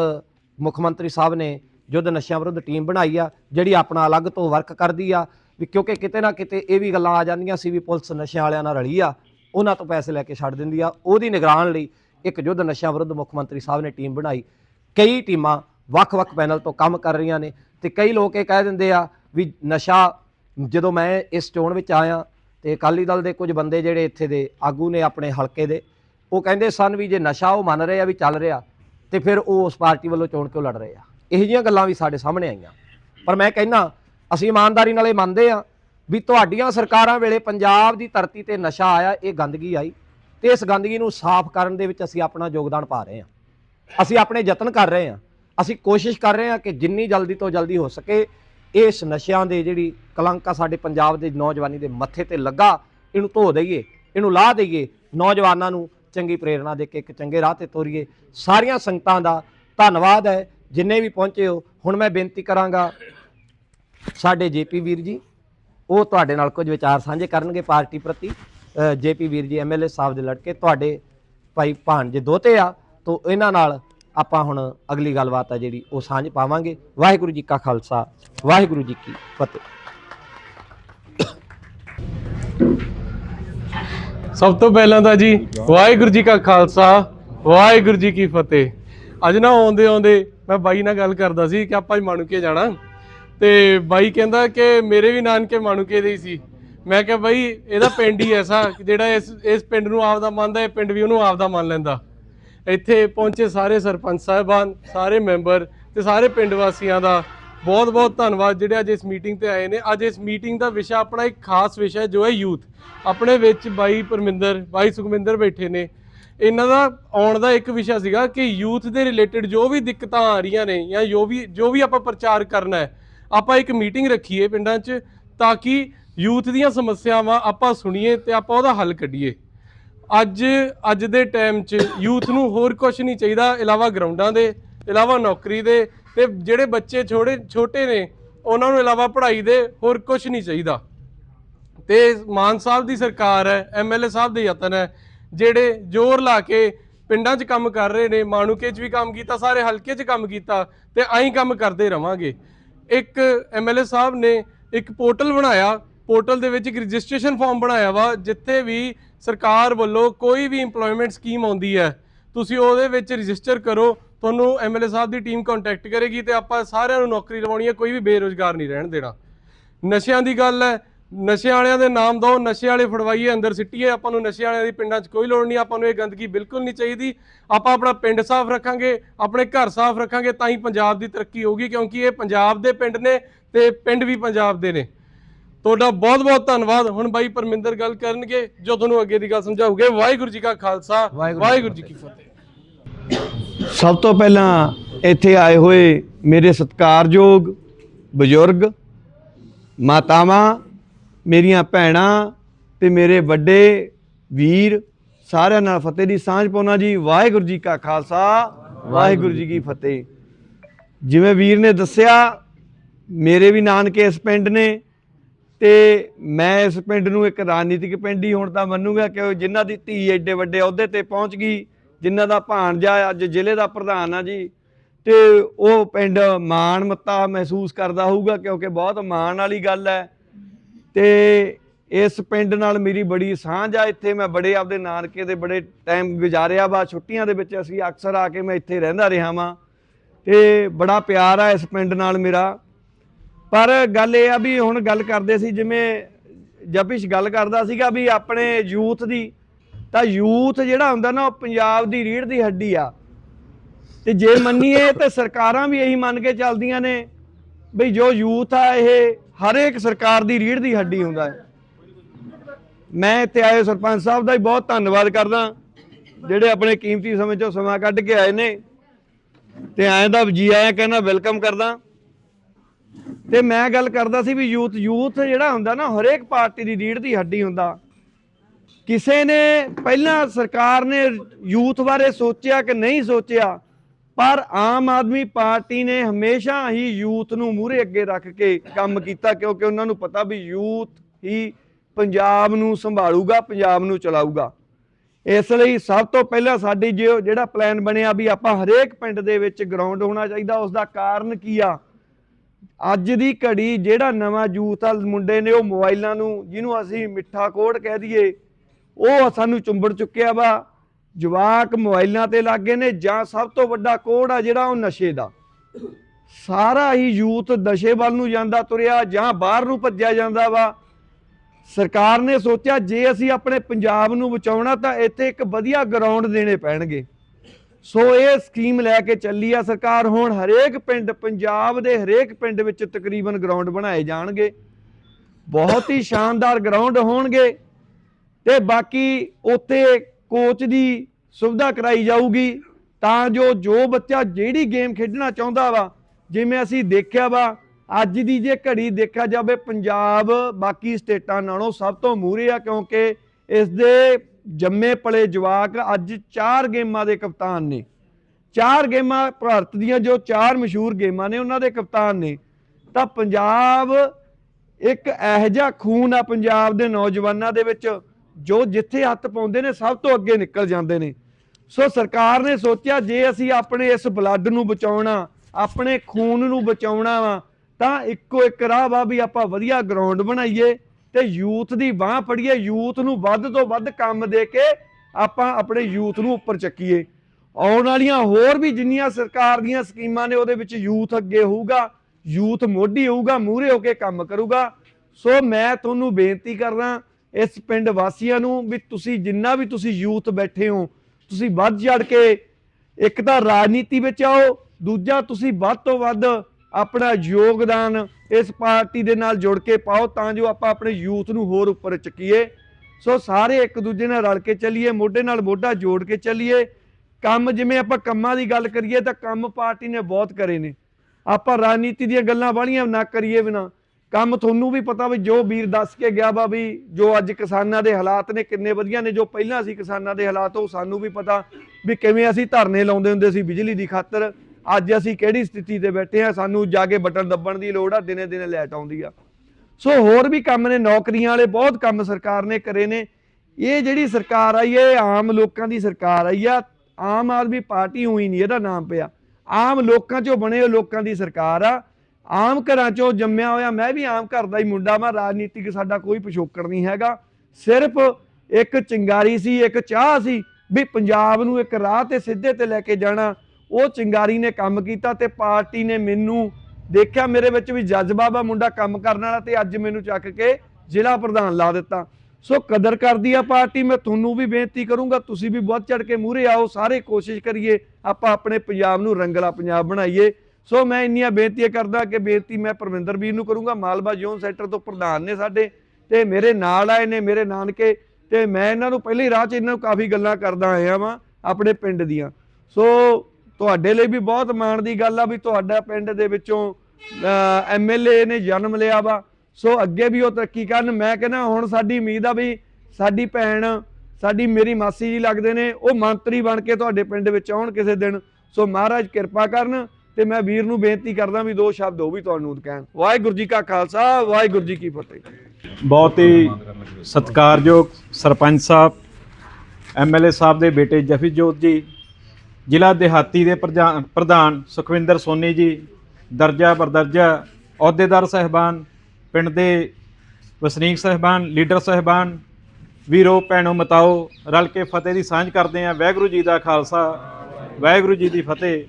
ਮੁੱਖ ਮੰਤਰੀ ਸਾਹਿਬ ਨੇ ਯੁੱਧ ਨਸ਼ਿਆਂ ਵਿਰੁੱਧ ਟੀਮ ਬਣਾਈ ਆ, ਜਿਹੜੀ ਆਪਣਾ ਅਲੱਗ ਤੋਂ ਵਰਕ ਕਰਦੀ ਆ। ਵੀ ਕਿਉਂਕਿ ਕਿਤੇ ਨਾ ਕਿਤੇ ਇਹ ਵੀ ਗੱਲਾਂ ਆ ਜਾਂਦੀਆਂ ਸੀ ਵੀ ਪੁਲਿਸ ਨਸ਼ਿਆਂ ਵਾਲਿਆਂ ਨਾਲ ਰਲੀ ਆ, ਉਹਨਾਂ ਤੋਂ ਪੈਸੇ ਲੈ ਕੇ ਛੱਡ ਦਿੰਦੀ ਆ। ਉਹਦੀ ਨਿਗਰਾਨ ਲਈ ਇੱਕ ਯੁੱਧ ਨਸ਼ਿਆਂ ਵਿਰੁੱਧ ਮੁੱਖ ਮੰਤਰੀ ਸਾਹਿਬ ਨੇ ਟੀਮ ਬਣਾਈ। ਕਈ ਟੀਮਾਂ ਵੱਖ-ਵੱਖ ਪੈਨਲ ਤੋਂ ਕੰਮ ਕਰ ਰਹੀਆਂ ਨੇ ਤੇ ਕਈ ਲੋਕ ਇਹ ਕਹਿ ਦਿੰਦੇ ਆ ਵੀ ਨਸ਼ਾ ਜਦੋਂ ਮੈਂ ਇਸ ਚੋਣ ਵਿੱਚ ਆਇਆ ਤੇ ਅਕਾਲੀ ਦਲ ਦੇ ਕੁਝ ਬੰਦੇ ਜਿਹੜੇ ਇੱਥੇ ਦੇ ਆਗੂ ਨੇ ਆਪਣੇ ਹਲਕੇ ਦੇ, ਉਹ ਕਹਿੰਦੇ ਸਨ ਵੀ ਜੇ ਨਸ਼ਾ ਉਹ ਮੰਨ ਰਹੇ ਆ ਵੀ ਚੱਲ ਰਿਹਾ, ਤੇ ਫਿਰ ਉਹ ਉਸ ਪਾਰਟੀ ਵੱਲੋਂ ਚੋਣ ਕਿਉਂ ਲੜ ਰਹੇ ਆ? ਇਹੋ ਜਿਹੀਆਂ ਗੱਲਾਂ ਵੀ ਸਾਡੇ ਸਾਹਮਣੇ ਆਈਆਂ। ਪਰ ਮੈਂ ਕਹਿੰਦਾ, ਅਸੀਂ ਇਮਾਨਦਾਰੀ ਨਾਲ ਇਹ ਮੰਨਦੇ ਆ ਵੀ ਤੁਹਾਡੀਆਂ ਸਰਕਾਰਾਂ ਵੇਲੇ ਪੰਜਾਬ ਦੀ ਧਰਤੀ ਤੇ ਨਸ਼ਾ ਆਇਆ, ਇਹ ਗੰਦਗੀ ਆਈ ਤੇ ਇਸ ਗੰਦਗੀ ਨੂੰ ਸਾਫ਼ ਕਰਨ ਦੇ ਵਿੱਚ ਅਸੀਂ ਆਪਣਾ ਯੋਗਦਾਨ ਪਾ ਰਹੇ ਹਾਂ। ਅਸੀਂ ਆਪਣੇ ਯਤਨ ਕਰ ਰਹੇ ਹਾਂ। ਅਸੀਂ ਕੋਸ਼ਿਸ਼ ਕਰ ਰਹੇ ਹਾਂ ਕਿ ਜਿੰਨੀ ਜਲਦੀ ਤੋਂ ਜਲਦੀ ਹੋ ਸਕੇ ਇਸ ਨਸ਼ਿਆਂ ਦੇ ਜਿਹੜੀ ਕਲੰਕ ਆ ਸਾਡੇ ਪੰਜਾਬ ਦੇ ਨੌਜਵਾਨੀ ਦੇ ਮੱਥੇ ਤੇ ਲੱਗਾ, ਇਹਨੂੰ ਧੋ ਦਈਏ, ਇਹਨੂੰ ਲਾਹ ਦਈਏ, ਨੌਜਵਾਨਾਂ ਨੂੰ ਚੰਗੀ ਪ੍ਰੇਰਣਾ ਦੇ ਕੇ ਇੱਕ ਚੰਗੇ ਰਾਹ ਤੇ ਤੋਰੀਏ। ਸਾਰੀਆਂ ਸੰਗਤਾਂ ਦਾ ਧੰਨਵਾਦ ਹੈ, ਜਿੰਨੇ ਵੀ ਪਹੁੰਚੇ ਹੋ, ਹੁਣ ਮੈਂ ਬੇਨਤੀ ਕਰਾਂਗਾ, ਸਾਡੇ ਜੇਪੀ ਵੀਰ ਜੀ, ਉਹ ਤੁਹਾਡੇ ਨਾਲ ਕੁਝ ਵਿਚਾਰ ਸਾਂਝੇ ਕਰਨਗੇ ਪਾਰਟੀ ਪ੍ਰਤੀ। ਜੇਪੀ ਵੀਰ ਜੀ ਐਮਐਲਏ ਸਾਹਿਬ ਦੇ ਲੜਕੇ, ਤੁਹਾਡੇ ਭਾਈ ਭਾਣਜੇ ਦੋਤੇ ਆ, ਤੋਂ ਇਹਨਾਂ ਨਾਲ ਆਪਾਂ ਹੁਣ ਅਗਲੀ ਗੱਲਬਾਤ ਆ ਜਿਹੜੀ ਉਹ ਸਾਂਝ ਪਾਵਾਂਗੇ। ਵਾਹਿਗੁਰੂ ਜੀ ਕਾ ਖਾਲਸਾ ਵਾਹਿਗੁਰੂ ਜੀ ਕੀ ਫਤਿਹ। ਸਭ ਤੋਂ ਪਹਿਲਾਂ ਤਾਂ ਜੀ ਵਾਹਿਗੁਰੂ ਜੀ ਕਾ ਖਾਲਸਾ। ਵਾਹਿਗੁਰੂ ਜੀ ਕੀ ਫਤਿਹ। ਅੱਜ ਨਾ ਆਉਂਦੇ ਆਉਂਦੇ ਮੈਂ ਬਾਈ ਨਾਲ ਗੱਲ ਕਰਦਾ ਸੀ ਕਿ ਆਪਾਂ ਮਾਣੂਕੇ ਜਾਣਾ। ਤੇ ਬਾਈ ਕਹਿੰਦਾ ਕਿ ਮੇਰੇ ਵੀ ਨਾਨਕੇ ਮਾਣੂਕੇ ਦੇ ਹੀ ਸੀ। ਮੈਂ ਕਿਹਾ ਬਾਈ ਇਹਦਾ ਪਿੰਡ ਹੀ ਐਸਾ ਕਿ ਜਿਹੜਾ ਇਸ ਇਸ ਪਿੰਡ ਨੂੰ ਆਪਦਾ ਮੰਨਦਾ ਇਹ ਪਿੰਡ ਵੀ ਉਹਨੂੰ ਆਪਦਾ ਮੰਨ ਲੈਂਦਾ। ਇੱਥੇ ਪਹੁੰਚੇ ਸਾਰੇ ਸਰਪੰਚ ਸਾਹਿਬਾਨ, ਸਾਰੇ ਮੈਂਬਰ ਤੇ ਸਾਰੇ ਪਿੰਡ ਵਾਸੀਆਂ ਦਾ ਬਹੁਤ ਬਹੁਤ ਧੰਨਵਾਦ ਜਿਹੜੇ ਅੱਜ ਇਸ ਮੀਟਿੰਗ ਤੇ ਆਏ ਨੇ। ਅੱਜ ਇਸ ਮੀਟਿੰਗ ਦਾ ਵਿਸ਼ਾ ਆਪਣਾ ਇੱਕ ਖਾਸ ਵਿਸ਼ਾ ਹੈ ਜੋ ਹੈ ਯੂਥ। ਆਪਣੇ ਵਿੱਚ ਬਾਈ ਪਰਮਿੰਦਰ, ਬਾਈ ਸੁਖਮਿੰਦਰ ਬੈਠੇ ਨੇ। ਇਹਨਾਂ ਦਾ ਆਉਣ ਦਾ ਇੱਕ ਵਿਸ਼ਾ ਸੀਗਾ ਕਿ ਯੂਥ ਦੇ ਰਿਲੇਟਡ ਜੋ ਵੀ ਦਿੱਕਤਾਂ ਆ ਰਹੀਆਂ ਨੇ ਜਾਂ ਜੋ ਵੀ ਜੋ ਵੀ ਆਪਾਂ ਪ੍ਰਚਾਰ ਕਰਨਾ ਹੈ, ਆਪਾਂ ਇੱਕ ਮੀਟਿੰਗ ਰੱਖੀਏ ਪਿੰਡਾਂ 'ਚ ਤਾਂ ਕਿ ਯੂਥ ਦੀਆਂ ਸਮੱਸਿਆਵਾਂ ਆਪਾਂ ਸੁਣੀਏ ਤੇ ਆਪਾਂ ਉਹਦਾ ਹੱਲ ਕੱਢੀਏ। ਅੱਜ ਅੱਜ ਦੇ ਟਾਈਮ 'ਚ ਯੂਥ ਨੂੰ ਹੋਰ ਕੁਝ ਨਹੀਂ ਚਾਹੀਦਾ, ਇਲਾਵਾ ਗਰਾਊਂਡਾਂ ਦੇ, ਇਲਾਵਾ ਨੌਕਰੀ ਦੇ ਤੇ ਜਿਹੜੇ ਬੱਚੇ ਛੋਟੇ ਛੋਟੇ ਨੇ, ਉਹਨਾਂ ਨੂੰ ਇਲਾਵਾ ਪੜ੍ਹਾਈ ਦੇ ਹੋਰ ਕੁਝ ਨਹੀਂ ਚਾਹੀਦਾ। ਤੇ ਮਾਨ ਸਾਹਿਬ ਦੀ ਸਰਕਾਰ ਹੈ ਐਮਐਲਏ ਸਾਹਿਬ ਦੇ ਯਤਨ ਹੈ, ਜਿਹੜੇ ਜ਼ੋਰ ਲਾ ਕੇ ਪਿੰਡਾਂ 'ਚ ਕੰਮ ਕਰ ਰਹੇ ਨੇ, ਮਾਣੂਕੇ 'ਚ ਵੀ ਕੰਮ ਕੀਤਾ, ਸਾਰੇ ਹਲਕੇ 'ਚ ਕੰਮ ਕੀਤਾ ਤੇ ਐਂ ਕੰਮ ਕਰਦੇ ਰਵਾਂਗੇ। ਇੱਕ ਐਮਐਲਏ ਸਾਹਿਬ ਨੇ ਇੱਕ ਪੋਰਟਲ ਬਣਾਇਆ, ਪੋਰਟਲ ਦੇ ਵਿੱਚ ਇੱਕ ਰਜਿਸਟ੍ਰੇਸ਼ਨ ਫਾਰਮ ਬਣਾਇਆ ਵਾ, ਜਿੱਥੇ ਵੀ ਸਰਕਾਰ ਵੱਲੋਂ ਕੋਈ ਵੀ EMPLOYMENT ਸਕੀਮ ਆਉਂਦੀ ਹੈ, ਤੁਸੀਂ ਉਹਦੇ ਵਿੱਚ ਰਜਿਸਟਰ ਕਰੋ, ਤੁਹਾਨੂੰ ਐਮਐਲਏ ਸਾਹਿਬ ਦੀ ਟੀਮ ਕੰਟੈਕਟ ਕਰੇਗੀ ਤੇ ਆਪਾਂ ਸਾਰਿਆਂ ਨੂੰ ਨੌਕਰੀ ਲਵਾਉਣੀ ਹੈ, ਕੋਈ ਵੀ ਬੇਰੋਜ਼ਗਾਰ ਨਹੀਂ ਰਹਿਣ ਦੇਣਾ। ਨਸ਼ਿਆਂ ਦੀ ਗੱਲ ਹੈ ਨਸ਼ੇ ਵਾਲਿਆਂ ਦੇ ਨਾਮ ਦੋ ਨਸ਼ੇ ਵਾਲੇ ਫੜਵਾਈਏ, ਅੰਦਰ ਸਿੱਟੀਏ, ਆਪਾਂ ਨੂੰ ਨਸ਼ੇ ਵਾਲਿਆਂ ਦੀ ਪਿੰਡਾਂ 'ਚ ਕੋਈ ਲੋੜ ਨਹੀਂ, ਆਪਾਂ ਨੂੰ ਇਹ ਗੰਦਗੀ ਬਿਲਕੁਲ ਨਹੀਂ ਚਾਹੀਦੀ। ਆਪਾਂ ਆਪਣਾ ਪਿੰਡ ਸਾਫ਼ ਰੱਖਾਂਗੇ, ਆਪਣੇ ਘਰ ਸਾਫ਼ ਰੱਖਾਂਗੇ, ਤਾਂ ਹੀ ਪੰਜਾਬ ਦੀ ਤਰੱਕੀ ਹੋਊਗੀ, ਕਿਉਂਕਿ ਇਹ ਪੰਜਾਬ ਦੇ ਪਿੰਡ ਨੇ ਤੇ ਪਿੰਡ ਵੀ ਪੰਜਾਬ ਦੇ ਨੇ। ਤੁਹਾਡਾ ਬਹੁਤ ਬਹੁਤ ਧੰਨਵਾਦ। ਹੁਣ ਬਾਈ ਪਰਮਿੰਦਰ ਗੱਲ ਕਰਨਗੇ ਜੋ ਤੁਹਾਨੂੰ ਅੱਗੇ ਦੀ ਗੱਲ ਸਮਝਾਉਗੇ। ਵਾਹਿਗੁਰੂ ਜੀ ਕਾ ਖਾਲਸਾ ਵਾਹਿਗੁਰੂ ਵਾਹਿਗੁਰੂ ਜੀ ਕੀ ਫਤਿਹ। ਸਭ ਤੋਂ ਪਹਿਲਾਂ ਇੱਥੇ ਆਏ ਹੋਏ ਮੇਰੇ ਸਤਿਕਾਰਯੋਗ ਬਜ਼ੁਰਗ ਮਾਤਾਵਾਂ ਮੇਰੀਆਂ ਭੈਣਾਂ ਤੇ ਮੇਰੇ ਵੱਡੇ ਵੀਰ ਸਾਰਿਆਂ ਨਾਲ ਫਤਿਹ ਦੀ ਸਾਂਝ ਪਾਉਣਾ ਜੀ। ਵਾਹਿਗੁਰੂ ਜੀ ਕਾ ਖਾਲਸਾ ਵਾਹਿਗੁਰੂ ਜੀ ਕੀ ਫਤਿਹ। ਜਿਵੇਂ ਵੀਰ ਨੇ ਦੱਸਿਆ ਮੇਰੇ ਵੀ ਨਾਨਕੇ ਇਸ ਪਿੰਡ ਨੇ। ਤੇ ਮੈਂ ਇਸ ਪਿੰਡ ਨੂੰ ਇੱਕ ਰਾਜਨੀਤਿਕ ਪਿੰਡ ਹੀ ਹੁਣ ਤਾਂ ਮੰਨੂਗਾ ਕਿ ਜਿਨ੍ਹਾਂ ਦੀ ਧੀ ਐਡੇ ਵੱਡੇ ਅਹੁਦੇ ਤੇ ਪਹੁੰਚ ਗਈ, ਜਿਨ੍ਹਾਂ ਦਾ ਭਾਣਜਾ ਅੱਜ ਜ਼ਿਲ੍ਹੇ ਦਾ ਪ੍ਰਧਾਨ ਆ ਜੀ, ਤੇ ਉਹ ਪਿੰਡ ਮਾਣ ਮੱਤਾ ਮਹਿਸੂਸ ਕਰਦਾ ਹੋਊਗਾ ਕਿਉਂਕਿ ਬਹੁਤ ਮਾਣ ਵਾਲੀ ਗੱਲ ਹੈ। ਤੇ ਇਸ ਪਿੰਡ ਨਾਲ ਮੇਰੀ ਬੜੀ ਸਾਂਝ ਆ, ਇੱਥੇ ਮੈਂ ਬੜੇ ਆਪਦੇ ਨਾਨਕੇ ਦੇ ਬੜੇ ਟਾਈਮ ਗੁਜ਼ਾਰਿਆ ਵਾ, ਛੁੱਟੀਆਂ ਦੇ ਵਿੱਚ ਅਸੀਂ ਅਕਸਰ ਆ ਕੇ ਮੈਂ ਇੱਥੇ ਰਹਿੰਦਾ ਰਿਹਾ ਵਾਂ। ਤੇ ਬੜਾ ਪਿਆਰ ਆ ਇਸ ਪਿੰਡ ਨਾਲ ਮੇਰਾ। ਪਰ ਗੱਲ ਇਹ ਆ ਵੀ ਹੁਣ ਗੱਲ ਕਰਦੇ ਸੀ, ਜਿਵੇਂ ਜਪਿਸ਼ ਗੱਲ ਕਰਦਾ ਸੀਗਾ ਵੀ ਆਪਣੇ ਯੂਥ ਦੀ, ਤਾਂ ਯੂਥ ਜਿਹੜਾ ਹੁੰਦਾ ਨਾ, ਉਹ ਪੰਜਾਬ ਦੀ ਰੀੜ੍ਹ ਦੀ ਹੱਡੀ ਆ। ਤੇ ਜੇ ਮੰਨੀਏ ਤੇ ਸਰਕਾਰਾਂ ਵੀ ਇਹੀ ਮੰਨ ਕੇ ਚੱਲਦੀਆਂ ਨੇ ਵੀ ਜੋ ਯੂਥ ਆ, ਇਹ ਹਰੇਕ ਸਰਕਾਰ ਦੀ ਰੀੜ੍ਹ ਦੀ ਹੱਡੀ ਹੁੰਦਾ ਹੈ। ਮੈਂ ਇੱਥੇ ਆਏ ਸਰਪੰਚ ਸਾਹਿਬ ਦਾ ਵੀ ਬਹੁਤ ਧੰਨਵਾਦ ਕਰਦਾ, ਜਿਹੜੇ ਆਪਣੇ ਕੀਮਤੀ ਸਮੇਂ ਚੋਂ ਸਮਾਂ ਕੱਢ ਕੇ ਆਏ ਨੇ। ਤੇ ਐਂ ਦਾ ਜੀ ਆਇਆ ਕਹਿੰਦਾ ਵੈਲਕਮ ਕਰਦਾ। ਤੇ ਮੈਂ ਗੱਲ ਕਰਦਾ ਸੀ ਵੀ ਯੂਥ ਯੂਥ ਜਿਹੜਾ ਹੁੰਦਾ ਨਾ, ਹਰੇਕ ਪਾਰਟੀ ਦੀ ਰੀੜ ਦੀ ਹੱਡੀ ਹੁੰਦਾ। ਕਿਸੇ ਨੇ ਪਹਿਲਾਂ ਸਰਕਾਰ ਨੇ ਯੂਥ ਬਾਰੇ ਸੋਚਿਆ ਕਿ ਨਹੀਂ ਸੋਚਿਆ, ਪਰ ਆਮ ਆਦਮੀ ਪਾਰਟੀ ਨੇ ਹਮੇਸ਼ਾ ਹੀ ਯੂਥ ਨੂੰ ਮੂਹਰੇ ਅੱਗੇ ਰੱਖ ਕੇ ਕੰਮ ਕੀਤਾ, ਕਿਉਂਕਿ ਉਹਨਾਂ ਨੂੰ ਪਤਾ ਵੀ ਯੂਥ ਹੀ ਪੰਜਾਬ ਨੂੰ ਸੰਭਾਲੂਗਾ, ਪੰਜਾਬ ਨੂੰ ਚਲਾਊਗਾ। ਇਸ ਲਈ ਸਭ ਤੋਂ ਪਹਿਲਾਂ ਸਾਡੀ ਜੋ ਜਿਹੜਾ ਪਲਾਨ ਬਣਿਆ ਵੀ ਆਪਾਂ ਹਰੇਕ ਪਿੰਡ ਦੇ ਵਿੱਚ ਗਰਾਊਂਡ ਹੋਣਾ ਚਾਹੀਦਾ ਉਸ ਦਾ ਕਾਰਨ ਕੀ ਆ? ਅੱਜ ਦੀ ਘੜੀ ਜਿਹੜਾ ਨਵਾਂ ਯੂਥ ਆ ਮੁੰਡੇ ਨੇ ਉਹ ਮੋਬਾਈਲਾਂ ਨੂੰ, ਜਿਹਨੂੰ ਅਸੀਂ ਮਿੱਠਾ ਕੋਡ ਕਹਿ ਦਈਏ, ਉਹ ਸਾਨੂੰ ਚੁੰਬੜ ਚੁੱਕਿਆ ਵਾ। ਜਵਾਕ ਮੋਬਾਈਲਾਂ ਤੇ ਲੱਗੇ ਨੇ ਜਾਂ ਸਭ ਤੋਂ ਵੱਡਾ ਕੋਡ ਆ ਜਿਹੜਾ ਉਹ ਨਸ਼ੇ ਦਾ। ਸਾਰਾ ਹੀ ਯੂਥ ਨਸ਼ੇ ਵੱਲ ਨੂੰ ਜਾਂਦਾ ਤੁਰਿਆ ਜਾਂ ਬਾਹਰ ਨੂੰ ਭੱਜਿਆ ਜਾਂਦਾ ਵਾ। ਸਰਕਾਰ ਨੇ ਸੋਚਿਆ ਜੇ ਅਸੀਂ ਆਪਣੇ ਪੰਜਾਬ ਨੂੰ ਬਚਾਉਣਾ ਤਾਂ ਇੱਥੇ ਇੱਕ ਵਧੀਆ ਗਰਾਊਂਡ ਦੇਣੇ ਪੈਣਗੇ। ਸੋ ਇਹ ਸਕੀਮ ਲੈ ਕੇ ਚੱਲੀ ਆ ਸਰਕਾਰ। ਹੁਣ ਹਰੇਕ ਪਿੰਡ ਪੰਜਾਬ ਦੇ ਹਰੇਕ ਪਿੰਡ ਵਿੱਚ ਤਕਰੀਬਨ ਗਰਾਊਂਡ ਬਣਾਏ ਜਾਣਗੇ। ਬਹੁਤ ਹੀ ਸ਼ਾਨਦਾਰ ਗਰਾਊਂਡ ਹੋਣਗੇ ਤੇ ਬਾਕੀ ਉੱਥੇ ਕੋਚ ਦੀ ਸੁਵਿਧਾ ਕਰਾਈ ਜਾਊਗੀ ਤਾਂ ਜੋ ਜੋ ਬੱਚਾ ਜਿਹੜੀ ਗੇਮ ਖੇਡਣਾ ਚਾਹੁੰਦਾ ਵਾ, ਜਿਵੇਂ ਅਸੀਂ ਦੇਖਿਆ ਵਾ, ਅੱਜ ਦੀ ਜੇ ਘੜੀ ਦੇਖਿਆ ਜਾਵੇ, ਪੰਜਾਬ ਬਾਕੀ ਸਟੇਟਾਂ ਨਾਲੋਂ ਸਭ ਤੋਂ ਮੂਹਰੇ ਆ ਕਿਉਂਕਿ ਇਸ ਦੇ ਜੰਮੇ ਪਲੇ ਜਵਾਕ ਅੱਜ ਚਾਰ ਗੇਮਾਂ ਦੇ ਕਪਤਾਨ ਨੇ। ਚਾਰ ਗੇਮਾਂ ਭਾਰਤ ਦੀਆਂ ਜੋ ਚਾਰ ਮਸ਼ਹੂਰ ਗੇਮਾਂ ਨੇ, ਉਹਨਾਂ ਦੇ ਕਪਤਾਨ ਨੇ। ਤਾਂ ਪੰਜਾਬ ਇੱਕ ਇਹੋ ਜਿਹਾ ਖੂਨ ਆ ਪੰਜਾਬ ਦੇ ਨੌਜਵਾਨਾਂ ਦੇ ਵਿੱਚ, ਜੋ ਜਿੱਥੇ ਹੱਥ ਪਾਉਂਦੇ ਨੇ, ਸਭ ਤੋਂ ਅੱਗੇ ਨਿਕਲ ਜਾਂਦੇ ਨੇ। ਸੋ ਸਰਕਾਰ ਨੇ ਸੋਚਿਆ, ਜੇ ਅਸੀਂ ਆਪਣੇ ਇਸ ਬਲੱਡ ਨੂੰ ਬਚਾਉਣਾ, ਆਪਣੇ ਖੂਨ ਨੂੰ ਬਚਾਉਣਾ ਵਾ, ਤਾਂ ਇੱਕੋ ਇੱਕ ਰਾਹ ਵਾ ਵੀ ਆਪਾਂ ਵਧੀਆ ਗਰਾਊਂਡ ਬਣਾਈਏ। ਤੇ ਯੂਥ ਦੀ ਬਾਹ ਫੜੀਏ, ਯੂਥ ਨੂੰ ਵੱਧ ਤੋਂ ਵੱਧ ਕੰਮ ਦੇ ਕੇ ਆਪਾਂ ਆਪਣੇ ਯੂਥ ਨੂੰ ਉੱਪਰ ਚੱਕੀਏ। ਆਉਣ ਵਾਲੀਆਂ ਹੋਰ ਵੀ ਜਿੰਨੀਆਂ ਸਰਕਾਰ ਦੀਆਂ ਸਕੀਮਾਂ ਨੇ, ਉਹਦੇ ਵਿੱਚ ਯੂਥ ਅੱਗੇ ਹੋਊਗਾ, ਯੂਥ ਮੋਢੀ ਹੋਊਗਾ, ਮੂਹਰੇ ਹੋ ਕੇ ਕੰਮ ਕਰੂਗਾ। ਸੋ ਮੈਂ ਤੁਹਾਨੂੰ ਬੇਨਤੀ ਕਰਦਾ, ਇਸ ਪਿੰਡ ਵਾਸੀਆਂ ਨੂੰ ਵੀ ਤੁਸੀਂ ਜਿੰਨਾ ਵੀ ਤੁਸੀਂ ਯੂਥ ਬੈਠੇ ਹੋ, ਤੁਸੀਂ ਵੱਧ ਚੜ ਕੇ ਇੱਕ ਤਾਂ ਰਾਜਨੀਤੀ ਵਿੱਚ ਆਓ, ਦੂਜਾ ਤੁਸੀਂ ਵੱਧ ਤੋਂ ਵੱਧ ਆਪਣਾ ਯੋਗਦਾਨ ਇਸ ਪਾਰਟੀ ਦੇ ਨਾਲ ਜੁੜ ਕੇ ਪਾਓ ਤਾਂ ਜੋ ਆਪਾਂ ਆਪਣੇ ਯੂਥ ਨੂੰ ਹੋਰ ਉੱਪਰ ਚੱਕੀਏ। ਸੋ ਸਾਰੇ ਇੱਕ ਦੂਜੇ ਨਾਲ ਰਲ ਕੇ ਚੱਲੀਏ, ਮੋਢੇ ਨਾਲ ਮੋਢਾ ਜੋੜ ਕੇ ਚੱਲੀਏ। ਕੰਮ ਜਿਵੇਂ ਆਪਾਂ ਕੰਮਾਂ ਦੀ ਗੱਲ ਕਰੀਏ ਤਾਂ ਕੰਮ ਪਾਰਟੀ ਨੇ ਬਹੁਤ ਕਰੇ ਨੇ। ਆਪਾਂ ਰਾਜਨੀਤੀ ਦੀਆਂ ਗੱਲਾਂ ਵਾਲੀਆਂ ਨਾ ਕਰੀਏ ਬਿਨਾ। ਕੰਮ ਤੁਹਾਨੂੰ ਵੀ ਪਤਾ ਵੀ ਜੋ ਵੀਰ ਦੱਸ ਕੇ ਗਿਆ ਵਾ ਵੀ ਜੋ ਅੱਜ ਕਿਸਾਨਾਂ ਦੇ ਹਾਲਾਤ ਨੇ ਕਿੰਨੇ ਵਧੀਆ ਨੇ, ਜੋ ਪਹਿਲਾਂ ਸੀ ਕਿਸਾਨਾਂ ਦੇ ਹਾਲਾਤ, ਉਹ ਸਾਨੂੰ ਵੀ ਪਤਾ ਵੀ ਕਿਵੇਂ ਅਸੀਂ ਧਰਨੇ ਲਾਉਂਦੇ ਹੁੰਦੇ ਸੀ ਬਿਜਲੀ ਦੀ ਖਾਤਰ। ਅੱਜ ਅਸੀਂ ਕਿਹੜੀ ਸਥਿਤੀ ਤੇ ਬੈਠੇ ਆ ਸਾਨੂੰ ਜਾ ਕੇ ਬਟਨ ਦੱਬਣ ਦੀ ਲੋੜ ਆ, ਦਿਨੇ ਦਿਨੇ ਲੈਟ ਆਉਂਦੀ ਆ। ਸੋ ਹੋਰ ਵੀ ਕੰਮ ਨੇ, ਨੌਕਰੀਆਂ ਵਾਲੇ ਬਹੁਤ ਕੰਮ ਸਰਕਾਰ ਨੇ ਕਰੇ ਨੇ। ਇਹ ਜਿਹੜੀ ਸਰਕਾਰ ਆਈ ਹੈ, ਇਹ ਆਮ ਲੋਕਾਂ ਦੀ ਸਰਕਾਰ ਆਈ ਆ। ਆਮ ਆਦਮੀ ਪਾਰਟੀ ਹੋਈ ਨਹੀਂ, ਇਹਦਾ ਨਾਮ ਪਿਆ। ਆਮ ਲੋਕਾਂ ਚੋਂ ਬਣੇ ਉਹ ਲੋਕਾਂ ਦੀ ਸਰਕਾਰ ਆ। ਆਮ ਘਰਾਂ ਚੋਂ ਜੰਮਿਆ ਹੋਇਆ, ਮੈਂ ਵੀ ਆਮ ਘਰ ਦਾ ਹੀ ਮੁੰਡਾ ਮੈਂ ਰਾਜਨੀਤਿਕ ਸਾਡਾ ਕੋਈ ਪਿਛੋਕੜ ਨਹੀਂ ਹੈਗਾ। ਸਿਰਫ ਇੱਕ ਚਿੰਗਾਰੀ ਸੀ, ਇੱਕ ਚਾਹ ਸੀ, ਵੀ ਪੰਜਾਬ ਨੂੰ ਇੱਕ ਰਾਹ ਤੇ ਸਿੱਧੇ ਤੇ ਲੈ ਕੇ ਜਾਣਾ। ਉਹ ਚਿੰਗਾਰੀ ਨੇ ਕੰਮ ਕੀਤਾ ਤੇ ਪਾਰਟੀ ਨੇ ਮੈਨੂੰ ਦੇਖਿਆ ਮੇਰੇ ਵਿੱਚ ਵੀ ਜਜ਼ਬਾ ਵਾ ਮੁੰਡਾ ਕੰਮ ਕਰਨ ਵਾਲਾ ਤੇ ਅੱਜ ਮੈਨੂੰ ਚੱਕ ਕੇ ਜ਼ਿਲ੍ਹਾ ਪ੍ਰਧਾਨ ਲਾ ਦਿੱਤਾ। ਸੋ ਕਦਰ ਕਰਦੀ ਆ ਪਾਰਟੀ, ਮੈਂ ਤੁਹਾਨੂੰ ਵੀ ਬੇਨਤੀ ਕਰੂੰਗਾ, ਤੁਸੀਂ ਵੀ ਬਹੁਤ ਚੜ ਕੇ ਮੂਹਰੇ ਆਓ, ਸਾਰੇ ਕੋਸ਼ਿਸ਼ ਕਰੀਏ ਆਪਾਂ ਆਪਣੇ ਪੰਜਾਬ ਨੂੰ ਰੰਗਲਾ ਪੰਜਾਬ ਬਣਾਈਏ। ਸੋ ਮੈਂ ਇੰਨੀਆਂ ਬੇਨਤੀਆਂ ਕਰਦਾ ਕਿ ਬੇਨਤੀ ਮੈਂ ਪਰਮਿੰਦਰ ਵੀਰ ਨੂੰ ਕਰੂੰਗਾ, ਮਾਲਵਾ ਜ਼ੋਨ ਸੈਂਟਰ ਤੋਂ ਪ੍ਰਧਾਨ ਨੇ ਸਾਡੇ ਤੇ ਮੇਰੇ ਨਾਲ ਆਏ ਨੇ ਮੇਰੇ ਨਾਨਕੇ ਤੇ ਮੈਂ ਇਹਨਾਂ ਨੂੰ ਪਹਿਲੇ ਰਾਹ 'ਚ ਇਹਨਾਂ ਨੂੰ ਕਾਫੀ ਗੱਲਾਂ ਕਰਦਾ ਆਇਆ ਵਾਂ, ਆਪਣੇ ਪਿੰਡ ਦੀਆਂ। ਸੋ ਤੁਹਾਡੇ ਲਈ ਵੀ ਬਹੁਤ ਮਾਣ ਦੀ ਗੱਲ ਆ ਵੀ ਤੁਹਾਡਾ ਪਿੰਡ ਦੇ ਵਿੱਚੋਂ ਐਮਐਲਏ ਨੇ ਜਨਮ ਲਿਆ ਵਾ। ਸੋ ਅੱਗੇ ਵੀ ਉਹ ਤਰੱਕੀ ਕਰਨ। ਮੈਂ ਕਹਿੰਦਾ ਹੁਣ ਸਾਡੀ ਉਮੀਦ ਆ ਵੀ ਸਾਡੀ ਭੈਣ, ਸਾਡੀ ਮੇਰੀ ਮਾਸੀ ਜੀ ਲੱਗਦੇ ਨੇ, ਉਹ ਮੰਤਰੀ ਬਣ ਕੇ ਤੁਹਾਡੇ ਪਿੰਡ ਵਿੱਚ ਆਉਣ ਕਿਸੇ ਦਿਨ। ਸੋ ਮਹਾਰਾਜ ਕਿਰਪਾ ਕਰਨ ਤੇ ਮੈਂ ਵੀਰ ਨੂੰ ਬੇਨਤੀ ਕਰਦਾ ਵੀ ਦੋ ਸ਼ਬਦ ਉਹ ਵੀ ਤੁਹਾਨੂੰ ਕਹਿਣ। ਵਾਹਿਗੁਰੂ ਜੀ ਕਾ ਖਾਲਸਾ, ਵਾਹਿਗੁਰੂ ਜੀ ਕੀ ਫਤਿਹ। ਬਹੁਤ ਹੀ ਸਤਿਕਾਰਯੋਗ ਸਰਪੰਚ ਸਾਹਿਬ ਐਮਐਲਏ ਸਾਹਿਬ ਦੇ ਬੇਟੇ ਜਫੀ ਜੋਤ ਜੀ ਜ਼ਿਲ੍ਹਾ ਦਿਹਾਤੀ ਦੇ ਪ੍ਰਧਾਨ ਪ੍ਰਧਾਨ ਸੁਖਵਿੰਦਰ ਸੋਨੀ ਜੀ, ਦਰਜਾ ਬਰਦਰਜਾ ਅਹੁਦੇਦਾਰ ਸਹਿਬਾਨ, ਪਿੰਡ ਦੇ ਵਸਨੀਕ ਸਹਿਬਾਨ, ਲੀਡਰ ਸਹਿਬਾਨ, ਵੀਰੋ, ਭੈਣੋ, ਮਤਾਓ, ਰਲ ਕੇ ਫਤਿਹ ਦੀ ਸਾਂਝ ਕਰਦੇ ਆਂ ਵਾਹਿਗੁਰੂ ਜੀ ਦਾ ਖਾਲਸਾ, ਵਾਹਿਗੁਰੂ ਜੀ ਦੀ ਫਤਿਹ।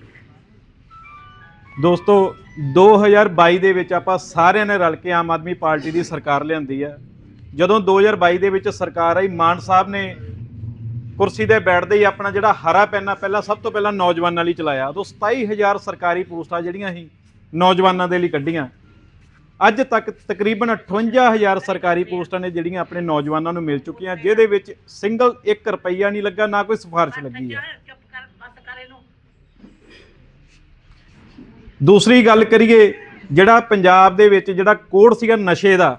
ਦੋਸਤੋ 2022 ਦੇ ਵਿੱਚ ਆਪਾਂ ਸਾਰਿਆਂ ਨੇ ਰਲ ਕੇ ਆਮ ਆਦਮੀ ਪਾਰਟੀ ਦੀ ਸਰਕਾਰ ਲਿਆਂਦੀ ਹੈ। ਜਦੋਂ 2022 ਦੇ ਵਿੱਚ ਸਰਕਾਰ ਆਈ, ਮਾਨ ਸਾਹਿਬ ਨੇ ਕੁਰਸੀ ਤੇ ਬੈਠਦੇ ਹੀ ਆਪਣਾ ਜਿਹੜਾ ਹਰਾ ਪੈਨਾ ਪਹਿਲਾਂ ਸਭ ਤੋਂ ਪਹਿਲਾਂ ਨੌਜਵਾਨਾਂ ਲਈ ਚਲਾਇਆ। ਉਦੋਂ 27000 ਸਰਕਾਰੀ ਪੋਸਟਾਂ ਜਿਹੜੀਆਂ ਸੀ ਨੌਜਵਾਨਾਂ ਦੇ ਲਈ ਕੱਢੀਆਂ। ਅੱਜ ਤੱਕ ਤਕਰੀਬਨ 58000 ਸਰਕਾਰੀ ਪੋਸਟਾਂ ਨੇ ਜਿਹੜੀਆਂ ਆਪਣੇ ਨੌਜਵਾਨਾਂ ਨੂੰ ਮਿਲ ਚੁੱਕੀਆਂ ਜਿਹਦੇ ਵਿੱਚ ਸਿੰਗਲ 1 ਰੁਪਈਆ ਨਹੀਂ ਲੱਗਾ ਨਾ ਕੋਈ ਸਿਫਾਰਿਸ਼ ਲੱਗੀ ਹੈ ਦੂਸਰੀ ਗੱਲ ਕਰੀਏ ਜਿਹੜਾ ਪੰਜਾਬ ਦੇ ਵਿੱਚ ਜਿਹੜਾ ਕੋਡ ਸੀਗਾ ਨਸ਼ੇ ਦਾ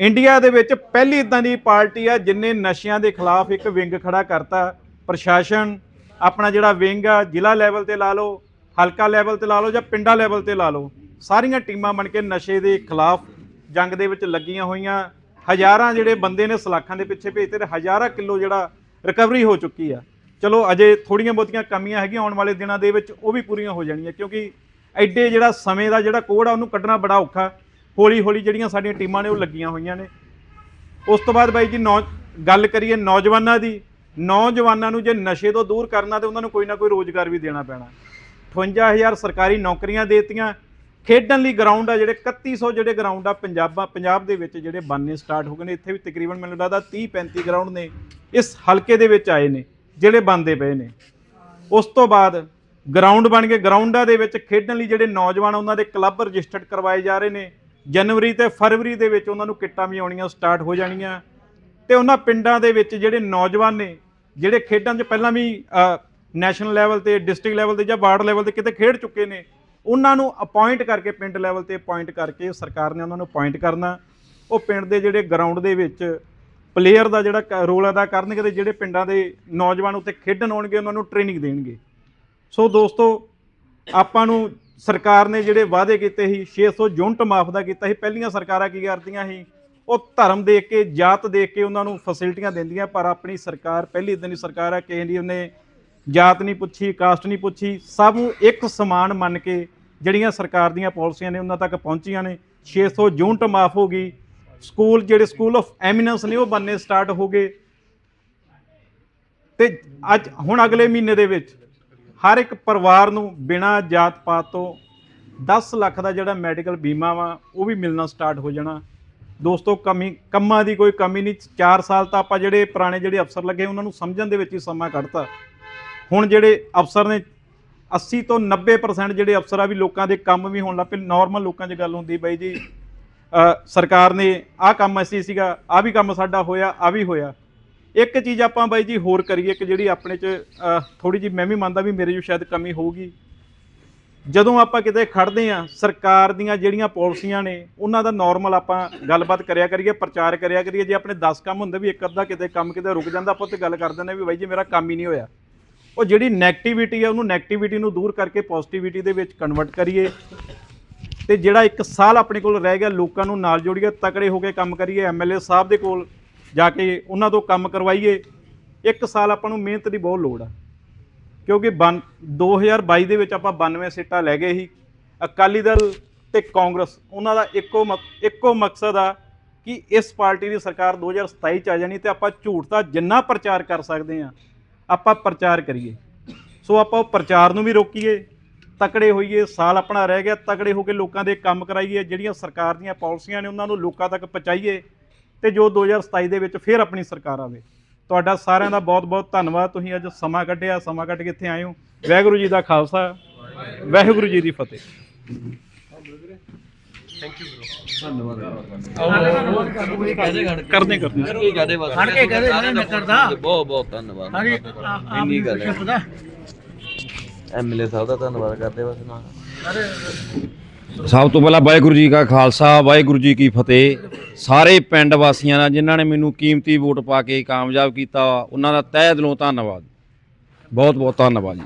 ਇੰਡੀਆ ਦੇ ਵਿੱਚ ਪਹਿਲੀ ਇਦਾਂ ਦੀ ਪਾਰਟੀ ਆ ਜਿਨੇ ਨਸ਼ਿਆਂ ਦੇ ਖਿਲਾਫ ਇੱਕ ਵਿੰਗ ਖੜਾ ਕਰਤਾ। ਪ੍ਰਸ਼ਾਸਨ ਆਪਣਾ ਜਿਹੜਾ ਵਿੰਗ ਆ, ਜ਼ਿਲ੍ਹਾ ਲੈਵਲ ਤੇ ਲਾ ਲਓ, ਹਲਕਾ ਲੈਵਲ ਤੇ ਲਾ ਲਓ ਜਾਂ ਪਿੰਡਾਂ ਲੈਵਲ ਤੇ ਲਾ ਲਓ, ਸਾਰੀਆਂ ਟੀਮਾਂ ਬਣ ਕੇ ਨਸ਼ੇ ਦੇ ਖਿਲਾਫ ਜੰਗ ਦੇ ਵਿੱਚ ਲੱਗੀਆਂ ਹੋਈਆਂ। ਹਜ਼ਾਰਾਂ ਜਿਹੜੇ ਬੰਦੇ ਨੇ ਸਲਾਖਾਂ ਦੇ ਪਿੱਛੇ ਭੇਜਤੇ ਤੇ ਹਜ਼ਾਰਾਂ ਕਿਲੋ ਜਿਹੜਾ ਰਿਕਵਰੀ ਹੋ ਚੁੱਕੀ ਆ। ਚਲੋ ਅਜੇ ਥੋੜੀਆਂ ਬਹੁਤੀਆਂ ਕਮੀਆਂ ਹੈਗੀਆਂ ਆਉਣ ਵਾਲੇ ਦਿਨਾਂ ਦੇ ਵਿੱਚ ਉਹ ਵੀ ਪੂਰੀਆਂ ਹੋ ਜਾਣੀਆਂ ਕਿਉਂਕਿ ਐਡੇ ਜਿਹੜਾ ਸਮੇਂ ਦਾ ਜਿਹੜਾ ਕੋਡ ਆ, ਉਹਨੂੰ ਕੱਢਣਾ ਬੜਾ ਔਖਾ। ਹੌਲੀ ਹੌਲੀ ਜਿਹੜੀਆਂ ਸਾਡੀਆਂ ਟੀਮਾਂ ਨੇ ਉਹ ਲੱਗੀਆਂ ਹੋਈਆਂ ਨੇ। ਉਸ ਤੋਂ ਬਾਅਦ ਬਾਈ ਜੀ ਨੌ, ਗੱਲ ਕਰੀਏ ਨੌਜਵਾਨਾਂ ਦੀ, ਨੌਜਵਾਨਾਂ ਨੂੰ ਜੇ ਨਸ਼ੇ ਤੋਂ ਦੂਰ ਕਰਨਾ ਤੇ ਉਹਨਾਂ ਨੂੰ ਕੋਈ ਨਾ ਕੋਈ ਰੋਜ਼ਗਾਰ ਵੀ ਦੇਣਾ ਪੈਣਾ। 58000 ਸਰਕਾਰੀ ਨੌਕਰੀਆਂ ਦੇਤੀਆਂ। ਖੇਡਣ ਲਈ ਗਰਾਊਂਡ ਆ ਜਿਹੜੇ 3100 ਜਿਹੜੇ ਗਰਾਊਂਡ ਆ ਪੰਜਾਬਾ, ਪੰਜਾਬ ਦੇ ਵਿੱਚ ਜਿਹੜੇ ਬਣਨੇ ਸਟਾਰਟ ਹੋ ਗਏ ਨੇ। ਇੱਥੇ ਵੀ ਤਕਰੀਬਨ ਮੈਨੂੰ ਲੱਗਦਾ 30 35 ਗਰਾਊਂਡ ਨੇ। ਇਸ ਹਲਕੇ ਦੇ ਵਿੱਚ ਆਏ ਨੇ, ਜਿਹੜੇ ਬਣਦੇ ਪਏ ਨੇ। ਉਸ ਤੋਂ ਬਾਅਦ ਗਰਾਊਂਡ ਬਣ ਗਏ। ਗਰਾਊਂਡਾਂ ਦੇ ਵਿੱਚ ਖੇਡਣ ਲਈ ਜਿਹੜੇ ਨੌਜਵਾਨ ਉਹਨਾਂ ਦੇ ਕਲੱਬ ਰਜਿਸਟਰਡ ਕਰਵਾਏ ਜਾ ਰਹੇ ਨੇ। ਜਨਵਰੀ ਤੇ ਫਰਵਰੀ ਦੇ ਵਿੱਚ ਉਹਨਾਂ ਨੂੰ ਕਿੱਟਾਂ ਵੀ ਆਉਣੀਆਂ ਸਟਾਰਟ ਹੋ ਜਾਣੀਆਂ। ਤੇ ਉਹਨਾਂ ਪਿੰਡਾਂ ਦੇ ਵਿੱਚ ਜਿਹੜੇ ਨੌਜਵਾਨ ਨੇ, ਜਿਹੜੇ ਖੇਡਾਂ 'ਚ ਪਹਿਲਾਂ ਵੀ ਨੈਸ਼ਨਲ ਲੈਵਲ ਤੇ ਡਿਸਟ੍ਰਿਕਟ ਲੈਵਲ ਤੇ ਜਾਂ ਵਾਰਡ ਲੈਵਲ ਤੇ ਕਿਤੇ ਖੇਡ ਚੁੱਕੇ ਨੇ, ਉਹਨਾਂ ਨੂੰ ਅਪਾਇੰਟ ਕਰਕੇ ਪਿੰਡ ਲੈਵਲ ਤੇ ਅਪਾਇੰਟ ਕਰਕੇ ਸਰਕਾਰ ਨੇ ਉਹਨਾਂ ਨੂੰ ਅਪਾਇੰਟ ਕਰਨਾ। ਉਹ ਪਿੰਡ ਦੇ ਜਿਹੜੇ ਗਰਾਊਂਡ ਦੇ ਵਿੱਚ ਪਲੇਅਰ ਦਾ ਜਿਹੜਾ ਕ- ਰੋਲ ਅਦਾ ਕਰਨਗੇ ਤੇ ਜਿਹੜੇ ਪਿੰਡਾਂ ਦੇ ਨੌਜਵਾਨ ਉੱਥੇ ਖੇਡਣ ਆਉਣਗੇ, ਉਹਨਾਂ ਨੂੰ ਟ੍ਰੇਨਿੰਗ ਦੇਣਗੇ। ਸੋ ਦੋਸਤੋ, ਆਪਾਂ ਨੂੰ ਸਰਕਾਰ ਨੇ ਜਿਹੜੇ ਵਾਅਦੇ ਕੀਤੇ ਸੀ 600 ਯੂਨਿਟ ਮਾਫ ਦਾ ਕੀਤਾ ਸੀ, ਪਹਿਲੀਆਂ ਸਰਕਾਰਾਂ ਕੀ ਕਰਦੀਆਂ ਸੀ? ਉਹ ਧਰਮ ਦੇਖ ਕੇ, ਜਾਤ ਦੇਖ ਕੇ ਉਹਨਾਂ ਨੂੰ ਫੈਸਿਲਿਟੀਆਂ ਦਿੰਦੀਆਂ, ਪਰ ਆਪਣੀ ਸਰਕਾਰ, ਪਹਿਲੀ ਦਿਨ ਦੀ ਸਰਕਾਰ ਹੈ ਕਿਸੇ ਦੀ ਉਹਨੇ ਜਾਤ ਨਹੀਂ ਪੁੱਛੀ ਕਾਸਟ ਨਹੀਂ ਪੁੱਛੀ, ਸਭ ਨੂੰ ਇੱਕ ਸਮਾਨ ਮੰਨ ਕੇ ਜਿਹੜੀਆਂ ਸਰਕਾਰ ਦੀਆਂ ਪਾਲਿਸੀਆਂ ਨੇ ਉਹਨਾਂ ਤੱਕ ਪਹੁੰਚੀਆਂ ਨੇ। 600 ਯੂਨਿਟ ਮਾਫ ਹੋ ਗਈ। ਸਕੂਲ, ਜਿਹੜੇ ਸਕੂਲ ਆਫ ਐਮੀਨੈਂਸ ਨੇ, ਉਹ ਬੰਨੇ ਸਟਾਰਟ ਹੋ ਗਏ। ਤੇ ਅੱਜ, ਹੁਣ ਅਗਲੇ ਮਹੀਨੇ ਦੇ ਵਿੱਚ ਹਰ ਇੱਕ ਪਰਿਵਾਰ ਨੂੰ ਬਿਨਾਂ ਜਾਤ ਪਾਤ ਤੋਂ 10 ਲੱਖ ਦਾ ਜਿਹੜਾ ਮੈਡੀਕਲ ਬੀਮਾ ਵਾ, ਉਹ ਵੀ ਮਿਲਣਾ ਸਟਾਰਟ ਹੋ ਜਾਣਾ। ਦੋਸਤੋ, ਕਮੀ, ਕੰਮਾਂ ਦੀ ਕੋਈ ਕਮੀ ਨਹੀਂ। 4 ਸਾਲ ਤਾਂ ਆਪਾਂ ਜਿਹੜੇ ਪੁਰਾਣੇ ਜਿਹੜੇ ਅਫਸਰ ਲੱਗੇ, ਉਹਨਾਂ ਨੂੰ ਸਮਝਣ ਦੇ ਵਿੱਚ ਹੀ ਸਮਾਂ ਕੱਢਤਾ। ਹੁਣ ਜਿਹੜੇ ਅਫਸਰ ਨੇ 80 ਤੋਂ 90% ਜਿਹੜੇ ਅਫਸਰ ਆ ਵੀ ਲੋਕਾਂ ਦੇ ਕੰਮ ਵੀ ਹੋਣ ਲੱਗ ਪਏ। ਨਾਰਮਲ ਲੋਕਾਂ 'ਚ ਗੱਲ ਹੁੰਦੀ ਬਾਈ ਜੀ। ਸਰਕਾਰ ਨੇ ਆਹ ਕੰਮ ਅਸੀਂ ਸੀਗਾ, ਆਹ ਵੀ ਕੰਮ ਸਾਡਾ ਹੋਇਆ ਆ ਵੀ ਹੋਇਆ। ਇੱਕ ਚੀਜ਼ ਆਪਾਂ ਬਾਈ ਜੀ ਹੋਰ ਕਰੀਏ ਕਿ ਜਿਹੜੀ ਆਪਣੇ 'ਚ ਥੋੜੀ ਜਿਹੀ ਮੈਂ ਵੀ ਮੰਨਦਾ ਵੀ ਮੇਰੇ 'ਚ ਸ਼ਾਇਦ ਕਮੀ ਹੋਊਗੀ। ਜਦੋਂ ਆਪਾਂ ਕਿਤੇ ਖੜਦੇ ਆ ਸਰਕਾਰ ਦੀਆਂ ਜਿਹੜੀਆਂ ਪਾਲਿਸੀਆਂ ਨੇ, ਉਹਨਾਂ ਦਾ ਨਾਰਮਲ ਆਪਾਂ ਗੱਲਬਾਤ ਕਰਿਆ ਕਰੀਏ, ਪ੍ਰਚਾਰ ਕਰਿਆ ਕਰੀਏ, ਜੇ ਆਪਣੇ 10 ਕੰਮ ਹੁੰਦੇ ਵੀ ਇੱਕ ਅੱਧਾ ਕਿਤੇ ਕੰਮ ਕਿਤੇ ਰੁਕ ਜਾਂਦਾ, ਆਪਾਂ ਤੇ ਗੱਲ ਕਰ ਦਿੰਦੇ ਵੀ ਬਾਈ ਜੀ ਮੇਰਾ ਕੰਮ ਹੀ ਨਹੀਂ ਹੋਇਆ। ਉਹ ਜਿਹੜੀ 네ਗੇਟਿਵਿਟੀ ਆ, ਉਹਨੂੰ 네ਗੇਟਿਵਿਟੀ ਨੂੰ ਦੂਰ ਕਰਕੇ ਪੋਜ਼ਿਟਿਵਿਟੀ ਦੇ ਵਿੱਚ ਕਨਵਰਟ ਕਰੀਏ। ਤੇ ਜਿਹੜਾ ਇੱਕ ਸਾਲ ਆਪਣੇ ਕੋਲ ਰਹਿ ਗਿਆ, ਲੋਕਾਂ ਨੂੰ ਨਾਲ ਜੋੜੀਏ, ਤਕੜੇ ਹੋ ਕੇ ਕੰਮ ਕਰੀਏ ਐਮਐਲਏ ਸਾਹਿਬ ਦੇ ਕੋਲ ਜਾ ਕੇ ਉਹਨਾਂ ਤੋਂ ਕੰਮ ਕਰਵਾਈਏ, ਇੱਕ ਸਾਲ ਆਪਾਂ ਨੂੰ ਮਿਹਨਤ ਦੀ ਬਹੁਤ ਲੋੜ ਆ। ਕਿਉਂਕਿ ਬਨ 2022 ਦੇ ਵਿੱਚ ਆਪਾਂ 92 ਸੀਟਾਂ ਲੈ ਗਏ ਸੀ। ਅਕਾਲੀ ਦਲ ਤੇ ਕਾਂਗਰਸ, ਉਹਨਾਂ ਦਾ ਇੱਕੋ ਮਕ- ਇੱਕੋ ਮਕਸਦ ਆ ਕਿ ਇਸ ਪਾਰਟੀ ਦੀ ਸਰਕਾਰ 2027 ਚ ਆ ਜਾਣੀ ਤੇ ਆਪਾਂ ਝੂਠ ਦਾ ਜਿੰਨਾ ਪ੍ਰਚਾਰ ਕਰ ਸਕਦੇ ਆ ਆਪਾਂ ਪ੍ਰਚਾਰ ਕਰੀਏ। ਸੋ ਆਪਾਂ ਉਹ ਪ੍ਰਚਾਰ ਨੂੰ ਵੀ ਰੋਕੀਏ, ਤਕੜੇ ਹੋਈਏ, ਸਾਲ ਆਪਣਾ ਰਹਿ ਗਿਆ, ਤਕੜੇ ਹੋ ਕੇ ਲੋਕਾਂ ਦੇ ਕੰਮ ਕਰਾਈਏ, ਜਿਹੜੀਆਂ ਸਰਕਾਰ ਦੀਆਂ ਪਾਲਿਸੀਆਂ ਨੇ ਉਹਨਾਂ ਨੂੰ ਲੋਕਾਂ ਤੱਕ ਪਹੁੰਚਾਈਏ ਤੇ ਜੋ 2027 ਦੇ ਵਿੱਚ ਫਿਰ ਆਪਣੀ ਸਰਕਾਰ ਆਵੇ। ਤੁਹਾਡਾ ਸਾਰਿਆਂ ਦਾ ਬਹੁਤ-ਬਹੁਤ ਧੰਨਵਾਦ। ਤੁਸੀਂ ਅੱਜ ਸਮਾਂ ਕੱਢਿਆ ਸਮਾਂ ਕੱਢ ਕੇ ਇੱਥੇ ਆਏ ਹੋ। ਵਾਹਿਗੁਰੂ ਜੀ ਦਾ ਖਾਲਸਾ ਵਾਹਿਗੁਰੂ ਜੀ ਦੀ ਫਤਿਹ। ਕਰਦੇ ਕਰਦੇ। ਖੜ ਕੇ ਕਹਦੇ ਮੈਂ ਨਹੀਂ ਕਰਦਾ ਬਹੁਤ ਬਹੁਤ ਧੰਨਵਾਦ। ਹਾਂਜੀ ਇੰਨੀ ਗੱਲ ਹੈ। ਪਤਾ ਐਮਐਲਏ ਸਾਹਿਬ ਦਾ ਧੰਨਵਾਦ ਕਰਦੇ ਬਸ ਨਾ ਸਭ ਤੋਂ ਪਹਿਲਾਂ ਵਾਹਿਗੁਰੂ ਜੀ ਕਾ ਖਾਲਸਾ, ਵਾਹਿਗੁਰੂ ਜੀ ਕੀ ਫਤਿਹ। ਸਾਰੇ ਪਿੰਡ ਵਾਸੀਆਂ ਦਾ ਜਿਨ੍ਹਾਂ ਨੇ ਮੈਨੂੰ ਕੀਮਤੀ ਵੋਟ ਪਾ ਕੇ ਕਾਮਯਾਬ ਕੀਤਾ, ਉਹਨਾਂ ਦਾ ਤਹਿ ਦਿਲੋਂ ਧੰਨਵਾਦ। ਬਹੁਤ ਬਹੁਤ ਧੰਨਵਾਦ ਜੀ।